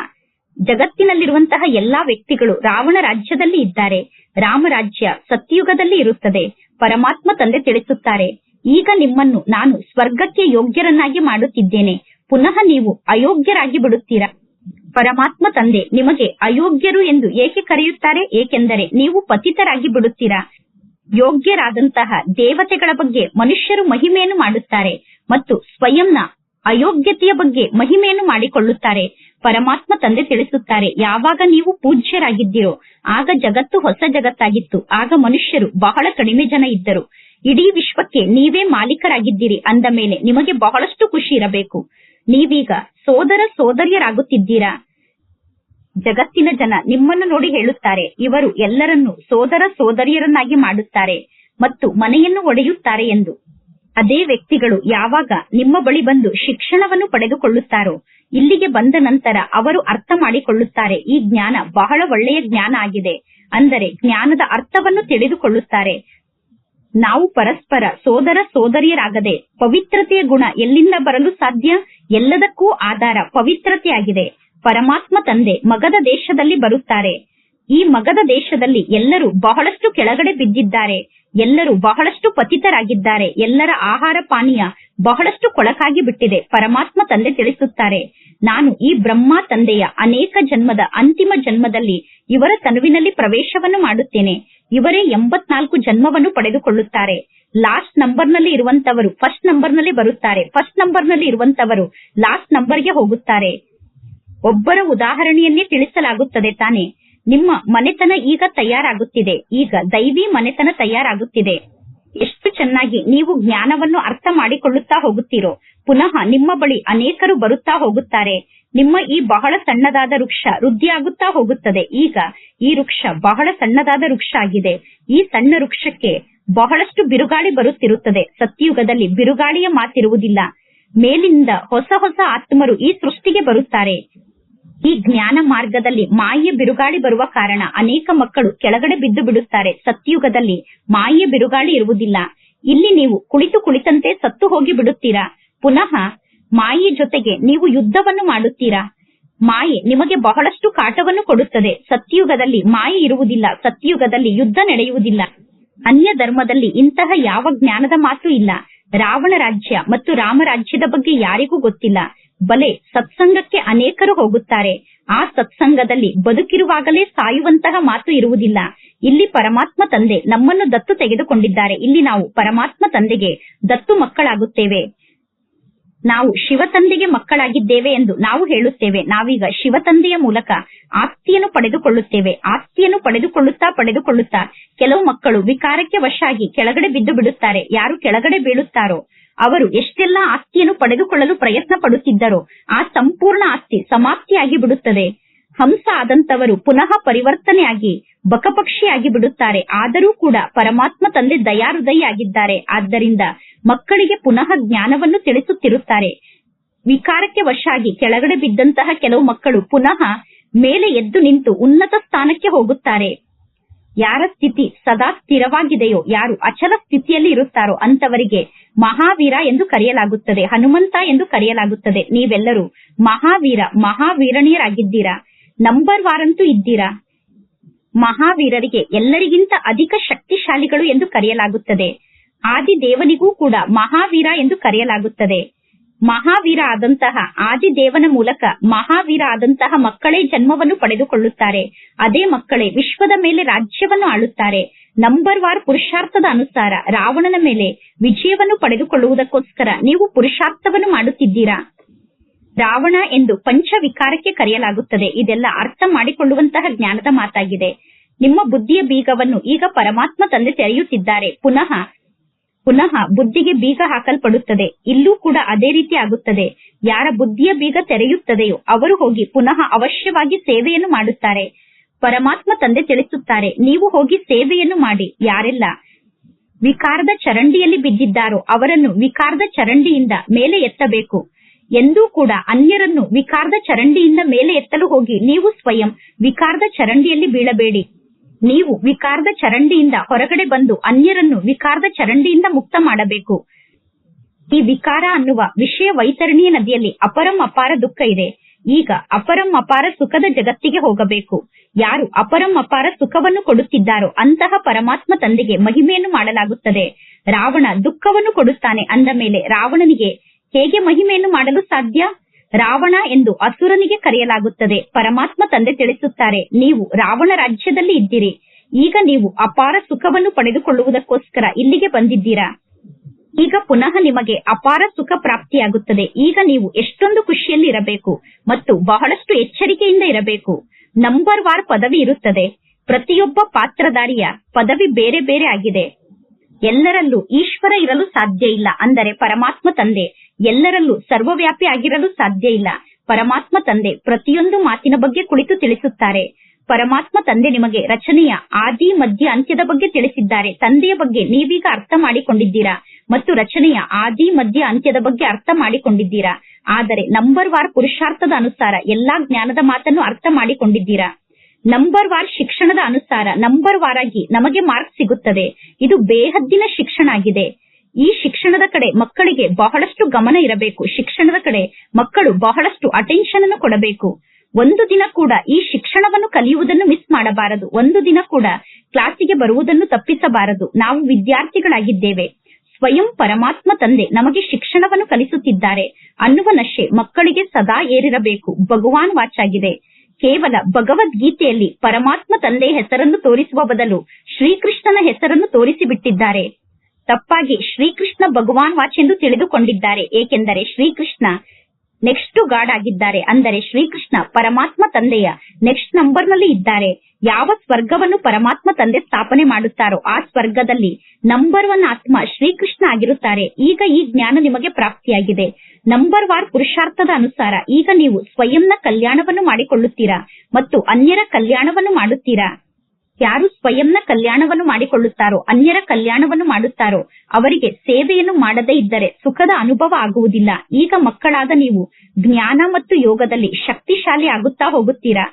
ಜಗತ್ತಿನಲ್ಲಿರುವಂತಹ ಎಲ್ಲಾ ವ್ಯಕ್ತಿಗಳು ರಾವಣ ರಾಜ್ಯದಲ್ಲಿ ಇದ್ದಾರೆ. ರಾಮರಾಜ್ಯ ಸತ್ಯುಗದಲ್ಲಿ ಇರುತ್ತದೆ. ಪರಮಾತ್ಮ ತಂದೆ ತಿಳಿಸುತ್ತಾರೆ. ಈಗ ನಿಮ್ಮನ್ನು ನಾನು ಸ್ವರ್ಗಕ್ಕೆ ಯೋಗ್ಯರನ್ನಾಗಿ ಮಾಡುತ್ತಿದ್ದೇನೆ. ಪುನಃ ನೀವು ಅಯೋಗ್ಯರಾಗಿ ಬಿಡುತ್ತೀರಾ? ಪರಮಾತ್ಮ ತಂದೆ, ನಿಮಗೆ ಅಯೋಗ್ಯರು ಎಂದು ಏಕೆ ಕರೆಯುತ್ತಾರೆ? ಏಕೆಂದರೆ ನೀವು ಪತಿತರಾಗಿ ಬಿಡುತ್ತೀರಾ? ಯೋಗ್ಯರಾದಂತಹ ದೇವತೆಗಳ ಬಗ್ಗೆ ಮನುಷ್ಯರು ಮಹಿಮೆಯನ್ನು ಮಾಡುತ್ತಾರೆ ಮತ್ತು ಸ್ವಯಂನ ಅಯೋಗ್ಯತೆಯ ಬಗ್ಗೆ ಮಹಿಮೆಯನ್ನು ಮಾಡಿಕೊಳ್ಳುತ್ತಾರೆ. ಪರಮಾತ್ಮ ತಂದೆ ತಿಳಿಸುತ್ತಾರೆ, ಯಾವಾಗ ನೀವು ಪೂಜ್ಯರಾಗಿದ್ದೀರೋ, ಆಗ ಜಗತ್ತು ಹೊಸ ಜಗತ್ತಾಗಿತ್ತು. ಆಗ ಮನುಷ್ಯರು ಬಹಳ ಕಡಿಮೆ ಜನ ಇದ್ದರು. ಇಡೀ ವಿಶ್ವಕ್ಕೆ ನೀವೇ ಮಾಲೀಕರಾಗಿದ್ದೀರಿ ಅಂದ ಮೇಲೆ ನಿಮಗೆ ಬಹಳಷ್ಟು ಖುಷಿ ಇರಬೇಕು. ನೀವೀಗ ಸೋದರ ಸೋದರಿಯರಾಗುತ್ತಿದ್ದೀರಾ? ಜಗತ್ತಿನ ಜನ ನಿಮ್ಮನ್ನು ನೋಡಿ ಹೇಳುತ್ತಾರೆ, ಇವರು ಎಲ್ಲರನ್ನೂ ಸೋದರ ಸೋದರಿಯರನ್ನಾಗಿ ಮಾಡುತ್ತಾರೆ ಮತ್ತು ಮನೆಯನ್ನು ಒಡೆಯುತ್ತಾರೆ ಎಂದು. ಅದೇ ವ್ಯಕ್ತಿಗಳು ಯಾವಾಗ ನಿಮ್ಮ ಬಳಿ ಬಂದು ಶಿಕ್ಷಣವನ್ನು ಪಡೆದುಕೊಳ್ಳುತ್ತಾರೋ, ಇಲ್ಲಿಗೆ ಬಂದ ನಂತರ ಅವರು ಅರ್ಥ ಮಾಡಿಕೊಳ್ಳುತ್ತಾರೆ, ಈ ಜ್ಞಾನ ಬಹಳ ಒಳ್ಳೆಯ ಜ್ಞಾನ ಆಗಿದೆ. ಅಂದರೆ ಜ್ಞಾನದ ಅರ್ಥವನ್ನು ತಿಳಿದುಕೊಳ್ಳುತ್ತಾರೆ. ನಾವು ಪರಸ್ಪರ ಸೋದರ ಸೋದರಿಯರಾಗದೆ ಪವಿತ್ರತೆಯ ಗುಣ ಎಲ್ಲಿಂದ ಬರಲು ಸಾಧ್ಯ? ಎಲ್ಲದಕ್ಕೂ ಆಧಾರ ಪವಿತ್ರತೆಯಾಗಿದೆ. ಪರಮಾತ್ಮ ತಂದೆ ಮಗದ ದೇಶದಲ್ಲಿ ಬರುತ್ತಾರೆ. ಈ ಮಗದ ದೇಶದಲ್ಲಿ ಎಲ್ಲರೂ ಬಹಳಷ್ಟು ಕೆಳಗಡೆ ಬಿದ್ದಿದ್ದಾರೆ. ಎಲ್ಲರೂ ಬಹಳಷ್ಟು ಪತಿತರಾಗಿದ್ದಾರೆ. ಎಲ್ಲರ ಆಹಾರ ಪಾನೀಯ ಬಹಳಷ್ಟು ಕೊಳಕಾಗಿ ಬಿಟ್ಟಿದೆ, ಪರಮಾತ್ಮ ತಂದೆ ತಿಳಿಸುತ್ತಾರೆ. ನಾನು ಈ ಬ್ರಹ್ಮ ತಂದೆಯ ಅನೇಕ ಜನ್ಮದ ಅಂತಿಮ ಜನ್ಮದಲ್ಲಿ ಇವರ ತನುವಿನಲ್ಲಿ ಪ್ರವೇಶವನ್ನು ಮಾಡುತ್ತೇನೆ. ಇವರೇ ಎಂಬತ್ನಾಲ್ಕು ಜನ್ಮವನ್ನು ಪಡೆದುಕೊಳ್ಳುತ್ತಾರೆ. ಲಾಸ್ಟ್ ನಂಬರ್ನಲ್ಲಿ ಇರುವಂತವರು ಫಸ್ಟ್ ನಂಬರ್ನಲ್ಲಿ ಬರುತ್ತಾರೆ. ಫಸ್ಟ್ ನಂಬರ್ನಲ್ಲಿ ಇರುವಂತವರು ಲಾಸ್ಟ್ ನಂಬರ್ಗೆ ಹೋಗುತ್ತಾರೆ. ಒಬ್ಬರ ಉದಾಹರಣೆಯನ್ನೇ ತಿಳಿಸಲಾಗುತ್ತದೆ ತಾನೆ. ನಿಮ್ಮ ಮನೆತನ ಈಗ ತಯಾರಾಗುತ್ತಿದೆ. ಈಗ ದೈವಿ ಮನೆತನ ತಯಾರಾಗುತ್ತಿದೆ. ಎಷ್ಟು ಚೆನ್ನಾಗಿ ನೀವು ಜ್ಞಾನವನ್ನು ಅರ್ಥ ಮಾಡಿಕೊಳ್ಳುತ್ತಾ ಹೋಗುತ್ತೀರೋ. ಪುನಃ ನಿಮ್ಮ ಬಳಿ ಅನೇಕರು ಬರುತ್ತಾ ಹೋಗುತ್ತಾರೆ. ನಿಮ್ಮ ಈ ಬಹಳ ಸಣ್ಣದಾದ ವೃಕ್ಷ ವೃದ್ಧಿಯಾಗುತ್ತಾ ಹೋಗುತ್ತದೆ. ಈಗ ಈ ವೃಕ್ಷ ಬಹಳ ಸಣ್ಣದಾದ ವೃಕ್ಷ ಆಗಿದೆ. ಈ ಸಣ್ಣ ವೃಕ್ಷಕ್ಕೆ ಬಹಳಷ್ಟು ಬಿರುಗಾಳಿ ಬರುತ್ತಿರುತ್ತದೆ. ಸತ್ಯಯುಗದಲ್ಲಿ ಬಿರುಗಾಳಿಯ ಮಾತಿರುವುದಿಲ್ಲ. ಮೇಲಿಂದ ಹೊಸ ಹೊಸ ಆತ್ಮರು ಈ ಸೃಷ್ಟಿಗೆ ಬರುತ್ತಾರೆ. ಈ ಜ್ಞಾನ ಮಾರ್ಗದಲ್ಲಿ ಮಾಯೆ ಬಿರುಗಾಳಿ ಬರುವ ಕಾರಣ ಅನೇಕ ಮಕ್ಕಳು ಕೆಳಗಡೆ ಬಿದ್ದು ಬಿಡುತ್ತಾರೆ. ಸತ್ಯುಗದಲ್ಲಿ ಮಾಯೆ ಬಿರುಗಾಳಿ ಇರುವುದಿಲ್ಲ. ಇಲ್ಲಿ ನೀವು ಕುಳಿತು ಕುಳಿತಂತೆ ಸತ್ತು ಹೋಗಿ ಬಿಡುತ್ತೀರಾ? ಪುನಃ ಮಾಯೆ ಜೊತೆಗೆ ನೀವು ಯುದ್ಧವನ್ನು ಮಾಡುತ್ತೀರಾ? ಮಾಯೆ ನಿಮಗೆ ಬಹಳಷ್ಟು ಕಾಟವನ್ನು ಕೊಡುತ್ತದೆ. ಸತ್ಯುಗದಲ್ಲಿ ಮಾಯೆ ಇರುವುದಿಲ್ಲ. ಸತ್ಯುಗದಲ್ಲಿ ಯುದ್ಧ ನಡೆಯುವುದಿಲ್ಲ. ಅನ್ಯ ಧರ್ಮದಲ್ಲಿ ಇಂತಹ ಯಾವ ಜ್ಞಾನದ ಮಾತು ಇಲ್ಲ. ರಾವಣ ರಾಜ್ಯ ಮತ್ತು ರಾಮರಾಜ್ಯದ ಬಗ್ಗೆ ಯಾರಿಗೂ ಗೊತ್ತಿಲ್ಲ. ಬಲೆ ಸತ್ಸಂಗಕ್ಕೆ ಅನೇಕರು ಹೋಗುತ್ತಾರೆ. ಆ ಸತ್ಸಂಗದಲ್ಲಿ ಬದುಕಿರುವಾಗಲೇ ಸಾಯುವಂತಹ ಮಾತು ಇರುವುದಿಲ್ಲ. ಇಲ್ಲಿ ಪರಮಾತ್ಮ ತಂದೆ ನಮ್ಮನ್ನು ದತ್ತು ತೆಗೆದುಕೊಂಡಿದ್ದಾರೆ. ಇಲ್ಲಿ ನಾವು ಪರಮಾತ್ಮ ತಂದೆಗೆ ದತ್ತು ಮಕ್ಕಳಾಗುತ್ತೇವೆ. ನಾವು ಶಿವ ತಂದೆಗೆ ಮಕ್ಕಳಾಗಿದ್ದೇವೆ ಎಂದು ನಾವು ಹೇಳುತ್ತೇವೆ. ನಾವೀಗ ಶಿವ ತಂದೆಯ ಮೂಲಕ ಆಸ್ತಿಯನ್ನು ಪಡೆದುಕೊಳ್ಳುತ್ತೇವೆ. ಆಸ್ತಿಯನ್ನು ಪಡೆದುಕೊಳ್ಳುತ್ತಾ ಪಡೆದುಕೊಳ್ಳುತ್ತಾ ಕೆಲವು ಮಕ್ಕಳು ವಿಕಾರಕ್ಕೆ ವಶಾಗಿ ಕೆಳಗಡೆ ಬಿದ್ದು ಬಿಡುತ್ತಾರೆ. ಯಾರು ಕೆಳಗಡೆ ಬೀಳುತ್ತಾರೋ ಅವರು ಎಷ್ಟೆಲ್ಲ ಆಸ್ತಿಯನ್ನು ಪಡೆದುಕೊಳ್ಳಲು ಪ್ರಯತ್ನ ಪಡುತ್ತಿದ್ದರೋ ಆ ಸಂಪೂರ್ಣ ಆಸ್ತಿ ಸಮಾಪ್ತಿಯಾಗಿ ಬಿಡುತ್ತದೆ. ಹಂಸ ಆದಂತವರು ಪುನಃ ಪರಿವರ್ತನೆಯಾಗಿ, ಬಕಪಕ್ಷಿಯಾಗಿ ಬಿಡುತ್ತಾರೆ. ಆದರೂ ಕೂಡ ಪರಮಾತ್ಮ ತಂದೆ ದಯಾಹೃದಯಿ ಆಗಿದ್ದಾರೆ. ಆದ್ದರಿಂದ ಮಕ್ಕಳಿಗೆ ಪುನಃ ಜ್ಞಾನವನ್ನು ತಿಳಿಸುತ್ತಿರುತ್ತಾರೆ. ವಿಕಾರಕ್ಕೆ ವಶಾಗಿ ಕೆಳಗಡೆ ಬಿದ್ದಂತಹ ಕೆಲವು ಮಕ್ಕಳು ಪುನಃ ಮೇಲೆ ಎದ್ದು ನಿಂತು ಉನ್ನತ ಸ್ಥಾನಕ್ಕೆ ಹೋಗುತ್ತಾರೆ. ಯಾರ ಸ್ಥಿತಿ ಸದಾ ಸ್ಥಿರವಾಗಿದೆಯೋ, ಯಾರು ಅಚಲ ಸ್ಥಿತಿಯಲ್ಲಿ ಇರುತ್ತಾರೋ ಅಂತವರಿಗೆ ಮಹಾವೀರ ಎಂದು ಕರೆಯಲಾಗುತ್ತದೆ, ಹನುಮಂತ ಎಂದು ಕರೆಯಲಾಗುತ್ತದೆ. ನೀವೆಲ್ಲರೂ ಮಹಾವೀರ, ಮಹಾವೀರಣಿಯರಾಗಿದ್ದೀರಾ? ನಂಬರ್ ವಾರಂತೂ ಇದ್ದೀರಾ? ಮಹಾವೀರರಿಗೆ ಎಲ್ಲರಿಗಿಂತ ಅಧಿಕ ಶಕ್ತಿಶಾಲಿಗಳು ಎಂದು ಕರೆಯಲಾಗುತ್ತದೆ. ಆದಿದೇವನಿಗೂ ಕೂಡ ಮಹಾವೀರ ಎಂದು ಕರೆಯಲಾಗುತ್ತದೆ. ಮಹಾವೀರ ಆದಂತಹ ಆದಿದೇವನ ಮೂಲಕ ಮಹಾವೀರ ಆದಂತಹ ಮಕ್ಕಳೇ ಜನ್ಮವನ್ನು ಪಡೆದುಕೊಳ್ಳುತ್ತಾರೆ. ಅದೇ ಮಕ್ಕಳೇ ವಿಶ್ವದ ಮೇಲೆ ರಾಜ್ಯವನ್ನು ಆಳುತ್ತಾರೆ. ನಂಬರ್ ವಾರ್ ಪುರುಷಾರ್ಥದ ಅನುಸಾರ ರಾವಣನ ಮೇಲೆ ವಿಜಯವನ್ನು ಪಡೆದುಕೊಳ್ಳುವುದಕ್ಕೋಸ್ಕರ ನೀವು ಪುರುಷಾರ್ಥವನ್ನು ಮಾಡುತ್ತಿದ್ದೀರಾ? ರಾವಣ ಎಂದು ಪಂಚ ವಿಕಾರಕ್ಕೆ ಕರೆಯಲಾಗುತ್ತದೆ. ಇದೆಲ್ಲ ಅರ್ಥ ಮಾಡಿಕೊಳ್ಳುವಂತಹ ಜ್ಞಾನದ ಮಾತಾಗಿದೆ. ನಿಮ್ಮ ಬುದ್ಧಿಯ ಬೀಗವನ್ನು ಈಗ ಪರಮಾತ್ಮ ತಂದೆ ತೆರೆಯುತ್ತಿದ್ದಾರೆ. ಪುನಃ ಪುನಃ ಬುದ್ಧಿಗೆ ಬೀಗ ಹಾಕಲ್ಪಡುತ್ತದೆ. ಇಲ್ಲೂ ಕೂಡ ಅದೇ ರೀತಿ ಆಗುತ್ತದೆ. ಯಾರ ಬುದ್ಧಿಯ ಬೀಗ ತೆರೆಯುತ್ತದೆಯೋ ಅವರು ಹೋಗಿ ಪುನಃ ಅವಶ್ಯವಾಗಿ ಸೇವೆಯನ್ನು ಮಾಡುತ್ತಾರೆ. ಪರಮಾತ್ಮ ತಂದೆ ತಿಳಿಸುತ್ತಾರೆ, ನೀವು ಹೋಗಿ ಸೇವೆಯನ್ನು ಮಾಡಿ. ಯಾರೆಲ್ಲ ವಿಕಾರದ ಚರಂಡಿಯಲ್ಲಿ ಬಿದ್ದಿದ್ದಾರೋ ಅವರನ್ನು ವಿಕಾರದ ಚರಂಡಿಯಿಂದ ಮೇಲೆ ಎತ್ತಬೇಕು. ಎಂದೂ ಕೂಡ ಅನ್ಯರನ್ನು ವಿಕಾರದ ಚರಂಡಿಯಿಂದ ಮೇಲೆ ಎತ್ತಲು ಹೋಗಿ ನೀವು ಸ್ವಯಂ ವಿಕಾರದ ಚರಂಡಿಯಲ್ಲಿ ಬೀಳಬೇಡಿ. ನೀವು ವಿಕಾರದ ಚರಂಡಿಯಿಂದ ಹೊರಗಡೆ ಬಂದು ಅನ್ಯರನ್ನು ವಿಕಾರದ ಚರಂಡಿಯಿಂದ ಮುಕ್ತ ಮಾಡಬೇಕು. ಈ ವಿಕಾರ ಅನ್ನುವ ವಿಷಯ ವೈತರಣಿಯ ನದಿಯಲ್ಲಿ ಅಪರಂ ಅಪಾರ ದುಃಖ ಇದೆ. ಈಗ ಅಪರಂ ಅಪಾರ ಸುಖದ ಜಗತ್ತಿಗೆ ಹೋಗಬೇಕು. ಯಾರು ಅಪರಂ ಅಪಾರ ಸುಖವನ್ನು ಕೊಡುತ್ತಿದ್ದಾರೋ ಅಂತಹ ಪರಮಾತ್ಮ ತಂದೆಗೆ ಮಹಿಮೆಯನ್ನು ಮಾಡಲಾಗುತ್ತದೆ. ರಾವಣ ದುಃಖವನ್ನು ಕೊಡುತ್ತಾನೆ ಅಂದ ಮೇಲೆ ರಾವಣನಿಗೆ ಹೇಗೆ ಮಹಿಮೆಯನ್ನು ಮಾಡಲು ಸಾಧ್ಯ? ರಾವಣ ಎಂದು ಅಸುರನಿಗೆ ಕರೆಯಲಾಗುತ್ತದೆ. ಪರಮಾತ್ಮ ತಂದೆ ತಿಳಿಸುತ್ತಾರೆ, ನೀವು ರಾವಣ ರಾಜ್ಯದಲ್ಲಿ ಇದ್ದೀರಿ. ಈಗ ನೀವು ಅಪಾರ ಸುಖವನ್ನು ಪಡೆದುಕೊಳ್ಳುವುದಕ್ಕೋಸ್ಕರ ಇಲ್ಲಿಗೆ ಬಂದಿದ್ದೀರಾ? ಈಗ ಪುನಃ ನಿಮಗೆ ಅಪಾರ ಸುಖ ಪ್ರಾಪ್ತಿಯಾಗುತ್ತದೆ. ಈಗ ನೀವು ಎಷ್ಟೊಂದು ಖುಷಿಯಲ್ಲಿ ಇರಬೇಕು ಮತ್ತು ಬಹಳಷ್ಟು ಎಚ್ಚರಿಕೆಯಿಂದ ಇರಬೇಕು. ನಂಬರ್ ವಾರ್ ಪದವಿ ಇರುತ್ತದೆ. ಪ್ರತಿಯೊಬ್ಬ ಪಾತ್ರಧಾರಿಯ ಪದವಿ ಬೇರೆ ಬೇರೆ ಆಗಿದೆ. ಎಲ್ಲರಲ್ಲೂ ಈಶ್ವರ ಇರಲು ಸಾಧ್ಯ ಇಲ್ಲ. ಅಂದರೆ ಪರಮಾತ್ಮ ತಂದೆ. ಎಲ್ಲರಲ್ಲೂ ಸರ್ವವ್ಯಾಪಿ ಆಗಿರಲು ಸಾಧ್ಯ ಇಲ್ಲ. ಪರಮಾತ್ಮ ತಂದೆ ಪ್ರತಿಯೊಂದು ಮಾತಿನ ಬಗ್ಗೆ ಕುಳಿತು ತಿಳಿಸುತ್ತಾರೆ. ಪರಮಾತ್ಮ ತಂದೆ ನಿಮಗೆ ರಚನೆಯ ಆದಿ, ಮಧ್ಯ, ಅಂತ್ಯದ ಬಗ್ಗೆ ತಿಳಿಸಿದ್ದಾರೆ. ತಂದೆಯ ಬಗ್ಗೆ ನೀವೀಗ ಅರ್ಥ ಮಾಡಿಕೊಂಡಿದ್ದೀರಾ? ಮತ್ತು ರಚನೆಯ ಆದಿ, ಮಧ್ಯ, ಅಂತ್ಯದ ಬಗ್ಗೆ ಅರ್ಥ ಮಾಡಿಕೊಂಡಿದ್ದೀರಾ? ಆದರೆ ನಂಬರ್ ವಾರ್ ಪುರುಷಾರ್ಥದ ಅನುಸಾರ ಎಲ್ಲಾ ಜ್ಞಾನದ ಮಾತನ್ನು ಅರ್ಥ ಮಾಡಿಕೊಂಡಿದ್ದೀರಾ? ನಂಬರ್ ವಾರ್ ಶಿಕ್ಷಣದ ಅನುಸಾರ ನಂಬರ್ ವಾರ್ ಆಗಿ ನಮಗೆ ಮಾರ್ಕ್ ಸಿಗುತ್ತದೆ. ಇದು ಬೇಹದ್ದಿನ ಶಿಕ್ಷಣ ಆಗಿದೆ. ಈ ಶಿಕ್ಷಣದ ಕಡೆ ಮಕ್ಕಳಿಗೆ ಬಹಳಷ್ಟು ಗಮನ ಇರಬೇಕು. ಶಿಕ್ಷಣದ ಕಡೆ ಮಕ್ಕಳು ಬಹಳಷ್ಟು ಅಟೆನ್ಷನ್ ಅನ್ನು ಕೊಡಬೇಕು. ಒಂದು ದಿನ ಕೂಡ ಈ ಶಿಕ್ಷಣವನ್ನು ಕಲಿಯುವುದನ್ನು ಮಿಸ್ ಮಾಡಬಾರದು. ಒಂದು ದಿನ ಕೂಡ ಕ್ಲಾಸಿಗೆ ಬರುವುದನ್ನು ತಪ್ಪಿಸಬಾರದು. ನಾವು ವಿದ್ಯಾರ್ಥಿಗಳಾಗಿದ್ದೇವೆ. ಸ್ವಯಂ ಪರಮಾತ್ಮ ತಂದೆ ನಮಗೆ ಶಿಕ್ಷಣವನ್ನು ಕಲಿಸುತ್ತಿದ್ದಾರೆ. ಅನ್ನುವ ನಶೆ ಮಕ್ಕಳಿಗೆ ಸದಾ ಏರಿರಬೇಕು. ಭಗವಾನ್ ವಾಚಾಗಿದೆ. ಕೇವಲ ಭಗವದ್ಗೀತೆಯಲ್ಲಿ ಪರಮಾತ್ಮ ತಂದೆಯ ಹೆಸರನ್ನು ತೋರಿಸುವ ಬದಲು ಶ್ರೀಕೃಷ್ಣನ ಹೆಸರನ್ನು ತೋರಿಸಿಬಿಟ್ಟಿದ್ದಾರೆ. ತಪ್ಪಾಗಿ ಶ್ರೀಕೃಷ್ಣ ಭಗವಾನ್ ವಾಚ್ ಎಂದು ತಿಳಿದುಕೊಂಡಿದ್ದಾರೆ. ಏಕೆಂದರೆ ಶ್ರೀಕೃಷ್ಣ ನೆಕ್ಸ್ಟ್ ಗಾಡ್ ಆಗಿದ್ದಾರೆ. ಅಂದರೆ ಶ್ರೀಕೃಷ್ಣ ಪರಮಾತ್ಮ ತಂದೆಯ ನೆಕ್ಸ್ಟ್ ನಂಬರ್ನಲ್ಲಿ ಇದ್ದಾರೆ. ಯಾವ ಸ್ವರ್ಗವನ್ನು ಪರಮಾತ್ಮ ತಂದೆ ಸ್ಥಾಪನೆ ಮಾಡುತ್ತಾರೋ ಆ ಸ್ವರ್ಗದಲ್ಲಿ ನಂಬರ್ ಒನ್ ಆತ್ಮ ಶ್ರೀಕೃಷ್ಣ ಆಗಿರುತ್ತಾರೆ. ಈಗ ಈ ಜ್ಞಾನ ನಿಮಗೆ ಪ್ರಾಪ್ತಿಯಾಗಿದೆ. ನಂಬರ್ ವಾರ್ ಪುರುಷಾರ್ಥದ ಅನುಸಾರ ಈಗ ನೀವು ಸ್ವಯಂನ ಕಲ್ಯಾಣವನ್ನು ಮಾಡಿಕೊಳ್ಳುತ್ತೀರಾ ಮತ್ತು ಅನ್ಯರ ಕಲ್ಯಾಣವನ್ನು ಮಾಡುತ್ತೀರಾ? ಯಾರು ಸ್ವಯಂನ ಕಲ್ಯಾಣವನ್ನು ಮಾಡಿಕೊಳ್ಳುತ್ತಾರೋ, ಅನ್ಯರ ಕಲ್ಯಾಣವನ್ನು ಮಾಡುತ್ತಾರೋ, ಅವರಿಗೆ ಸೇವೆಯನ್ನು ಮಾಡದೇ ಇದ್ದರೆ ಸುಖದ ಅನುಭವ ಆಗುವುದಿಲ್ಲ. ಈಗ ಮಕ್ಕಳಾದ ನೀವು ಜ್ಞಾನ ಮತ್ತು ಯೋಗದಲ್ಲಿ ಶಕ್ತಿಶಾಲಿ ಆಗುತ್ತಾ ಹೋಗುತ್ತೀರಾ?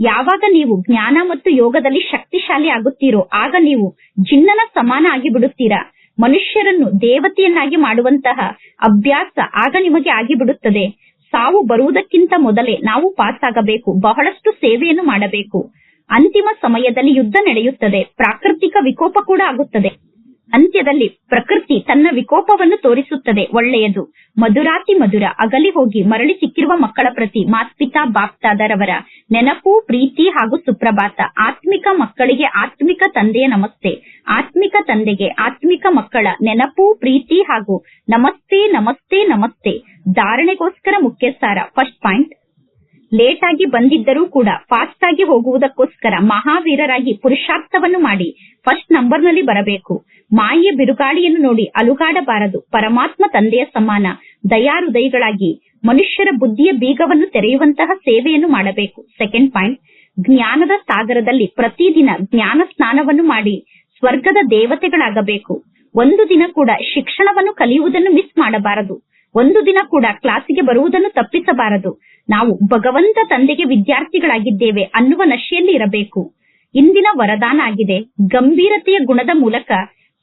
ಯಾವಾಗ ನೀವು ಜ್ಞಾನ ಮತ್ತು ಯೋಗದಲ್ಲಿ ಶಕ್ತಿಶಾಲಿ ಆಗುತ್ತೀರೋ, ಆಗ ನೀವು ಜಿನ್ನನ ಸಮಾನ ಆಗಿ ಬಿಡುತ್ತೀರಾ ಮನುಷ್ಯರನ್ನು ದೇವತೆಯನ್ನಾಗಿ ಮಾಡುವಂತಹ ಅಭ್ಯಾಸ ಆಗ ನಿಮಗೆ ಆಗಿಬಿಡುತ್ತದೆ. ಸಾವು ಬರುವುದಕ್ಕಿಂತ ಮೊದಲೇ ನಾವು ಪಾಸ್ ಆಗಬೇಕು ಬಹಳಷ್ಟು ಸೇವೆಯನ್ನು ಮಾಡಬೇಕು. ಅಂತಿಮ ಸಮಯದಲ್ಲಿ ಯುದ್ಧ ನಡೆಯುತ್ತದೆ, ಪ್ರಾಕೃತಿಕ ವಿಕೋಪ ಕೂಡ ಆಗುತ್ತದೆ. ಅಂತ್ಯದಲ್ಲಿ ಪ್ರಕೃತಿ ತನ್ನ ವಿಕೋಪವನ್ನು ತೋರಿಸುತ್ತದೆ, ಒಳ್ಳೆಯದು. ಮಧುರಾತಿ ಮಧುರ, ಅಗಲಿ ಹೋಗಿ ಮರಳಿ ಸಿಕ್ಕಿರುವ ಮಕ್ಕಳ ಪ್ರತಿ ಮಾತ್ಪಿತಾ ಬಾಪ್ತಾದರವರ ನೆನಪು, ಪ್ರೀತಿ ಹಾಗೂ ಸುಪ್ರಭಾತ. ಆತ್ಮಿಕ ಮಕ್ಕಳಿಗೆ ಆತ್ಮಿಕ ತಂದೆಯ ನಮಸ್ತೆ. ಆತ್ಮಿಕ ತಂದೆಗೆ ಆತ್ಮಿಕ ಮಕ್ಕಳ ನೆನಪು, ಪ್ರೀತಿ ಹಾಗೂ ನಮಸ್ತೆ ನಮಸ್ತೆ ನಮಸ್ತೆ. ಧಾರಣೆಗೋಸ್ಕರ ಮುಖ್ಯ ಸಾರ ಫಸ್ಟ್ ಪಾಯಿಂಟ್. ಲೇಟ್ ಆಗಿ ಬಂದಿದ್ದರೂ ಕೂಡ ಫಾಸ್ಟ್ ಆಗಿ ಹೋಗುವುದಕ್ಕೋಸ್ಕರ ಮಹಾವೀರರಾಗಿ ಪುರುಷಾರ್ಥವನ್ನು ಮಾಡಿ ಫಸ್ಟ್ ನಂಬರ್ನಲ್ಲಿ ಬರಬೇಕು. ಮಾಯೆಯ ಬಿರುಗಾಳಿಯನ್ನು ನೋಡಿ ಅಲುಗಾಡಬಾರದು. ಪರಮಾತ್ಮ ತಂದೆಯ ಸಮಾನ, ದಯಾರುದಯಗಳಾಗಿ ಮನುಷ್ಯರ ಬುದ್ಧಿಯ ಬೀಗವನ್ನು ತೆರೆಯುವಂತಹ ಸೇವೆಯನ್ನು ಮಾಡಬೇಕು. ಸೆಕೆಂಡ್ ಪಾಯಿಂಟ್ ಜ್ಞಾನದ ಸಾಗರದಲ್ಲಿ ಪ್ರತಿದಿನ ಜ್ಞಾನ ಸ್ನಾನವನ್ನು ಮಾಡಿ ಸ್ವರ್ಗದ ದೇವತೆಗಳಾಗಬೇಕು. ಒಂದು ದಿನ ಕೂಡ ಶಿಕ್ಷಣವನ್ನು ಕಲಿಯುವುದನ್ನು ಮಿಸ್ ಮಾಡಬಾರದು. ಒಂದು ದಿನ ಕೂಡ ಕ್ಲಾಸಿಗೆ ಬರುವುದನ್ನು ತಪ್ಪಿಸಬಾರದು. ನಾವು ಭಗವಂತ ತಂದೆಗೆ ವಿದ್ಯಾರ್ಥಿಗಳಾಗಿದ್ದೇವೆ ಅನ್ನುವ ನಶೆಯಲ್ಲಿ ಇರಬೇಕು. ಇಂದಿನ ವರದಾನ ಆಗಿದೆ. ಗಂಭೀರತೆಯ ಗುಣದ ಮೂಲಕ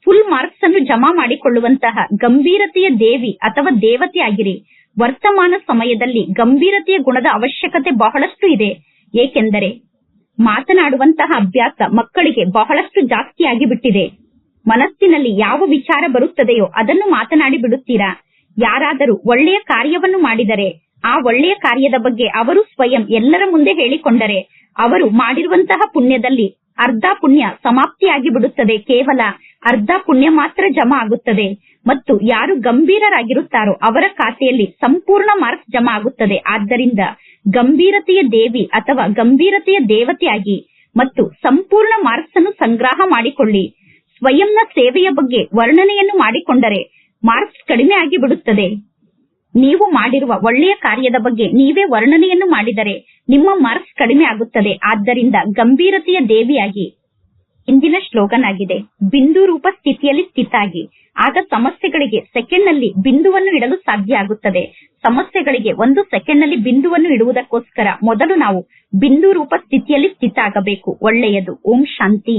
ಫುಲ್ ಮಾರ್ಕ್ಸ್ ಅನ್ನು ಜಮಾ ಮಾಡಿಕೊಳ್ಳುವಂತಹ ಗಂಭೀರತೆಯ ದೇವಿ ಅಥವಾ ದೇವತೆ ಆಗಿರಿ. ವರ್ತಮಾನ ಸಮಯದಲ್ಲಿ ಗಂಭೀರತೆಯ ಗುಣದ ಅವಶ್ಯಕತೆ ಬಹಳಷ್ಟು ಇದೆ. ಏಕೆಂದರೆ ಮಾತನಾಡುವಂತಹ ಅಭ್ಯಾಸ ಮಕ್ಕಳಿಗೆ ಬಹಳಷ್ಟು ಜಾಸ್ತಿಯಾಗಿ ಬಿಟ್ಟಿದೆ ಮನಸ್ಸಿನಲ್ಲಿ ಯಾವ ವಿಚಾರ ಬರುತ್ತದೆಯೋ ಅದನ್ನು ಮಾತನಾಡಿ ಬಿಡುತ್ತೀರಾ? ಯಾರಾದರೂ ಒಳ್ಳೆಯ ಕಾರ್ಯವನ್ನು ಮಾಡಿದರೆ ಆ ಒಳ್ಳೆಯ ಕಾರ್ಯದ ಬಗ್ಗೆ ಅವರು ಸ್ವಯಂ ಎಲ್ಲರ ಮುಂದೆ ಹೇಳಿಕೊಂಡರೆ ಅವರು ಮಾಡಿರುವಂತಹ ಪುಣ್ಯದಲ್ಲಿ ಅರ್ಧ ಪುಣ್ಯ ಸಮಾಪ್ತಿಯಾಗಿ ಬಿಡುತ್ತದೆ ಕೇವಲ ಅರ್ಧ ಪುಣ್ಯ ಮಾತ್ರ ಜಮಾ ಆಗುತ್ತದೆ. ಮತ್ತು ಯಾರು ಗಂಭೀರರಾಗಿರುತ್ತಾರೋ ಅವರ ಖಾತೆಯಲ್ಲಿ ಸಂಪೂರ್ಣ ಮಾರ್ಕ್ಸ್ ಜಮಾ ಆಗುತ್ತದೆ. ಆದ್ದರಿಂದ ಗಂಭೀರತೆಯ ದೇವಿ ಅಥವಾ ಗಂಭೀರತೆಯ ದೇವತೆಯಾಗಿ ಮತ್ತು ಸಂಪೂರ್ಣ ಮಾರ್ಕ್ಸ್ ಅನ್ನು ಸಂಗ್ರಹ ಮಾಡಿಕೊಳ್ಳಿ. ಸ್ವಯಂನ ಸೇವೆಯ ಬಗ್ಗೆ ವರ್ಣನೆಯನ್ನು ಮಾಡಿಕೊಂಡರೆ ಮಾರ್ಕ್ಸ್ ಕಡಿಮೆ ಆಗಿ ಬಿಡುತ್ತದೆ ನೀವು ಮಾಡಿರುವ ಒಳ್ಳೆಯ ಕಾರ್ಯದ ಬಗ್ಗೆ ನೀವೇ ವರ್ಣನೆಯನ್ನು ಮಾಡಿದರೆ ನಿಮ್ಮ ಮಾರ್ಕ್ಸ್ ಕಡಿಮೆ ಆಗುತ್ತದೆ. ಆದ್ದರಿಂದ ಗಂಭೀರತೆಯ ದೇವಿಯಾಗಿ ಇಂದಿನ ಶ್ಲೋಗನ್ ಆಗಿದೆ ಬಿಂದು ರೂಪ ಸ್ಥಿತಿಯಲ್ಲಿ ಸ್ಥಿತಾಗಿ. ಆಗ ಸಮಸ್ಯೆಗಳಿಗೆ ಸೆಕೆಂಡ್ನಲ್ಲಿ ಬಿಂದುವನ್ನು ಇಡಲು ಸಾಧ್ಯ ಆಗುತ್ತದೆ. ಸಮಸ್ಯೆಗಳಿಗೆ ಒಂದು ಸೆಕೆಂಡ್ನಲ್ಲಿ ಬಿಂದುವನ್ನು ಇಡುವುದಕ್ಕೋಸ್ಕರ ಮೊದಲು ನಾವು ಬಿಂದು ರೂಪ ಸ್ಥಿತಿಯಲ್ಲಿ ಸ್ಥಿತ ಆಗಬೇಕು ಒಳ್ಳೆಯದು. ಓಂ ಶಾಂತಿ.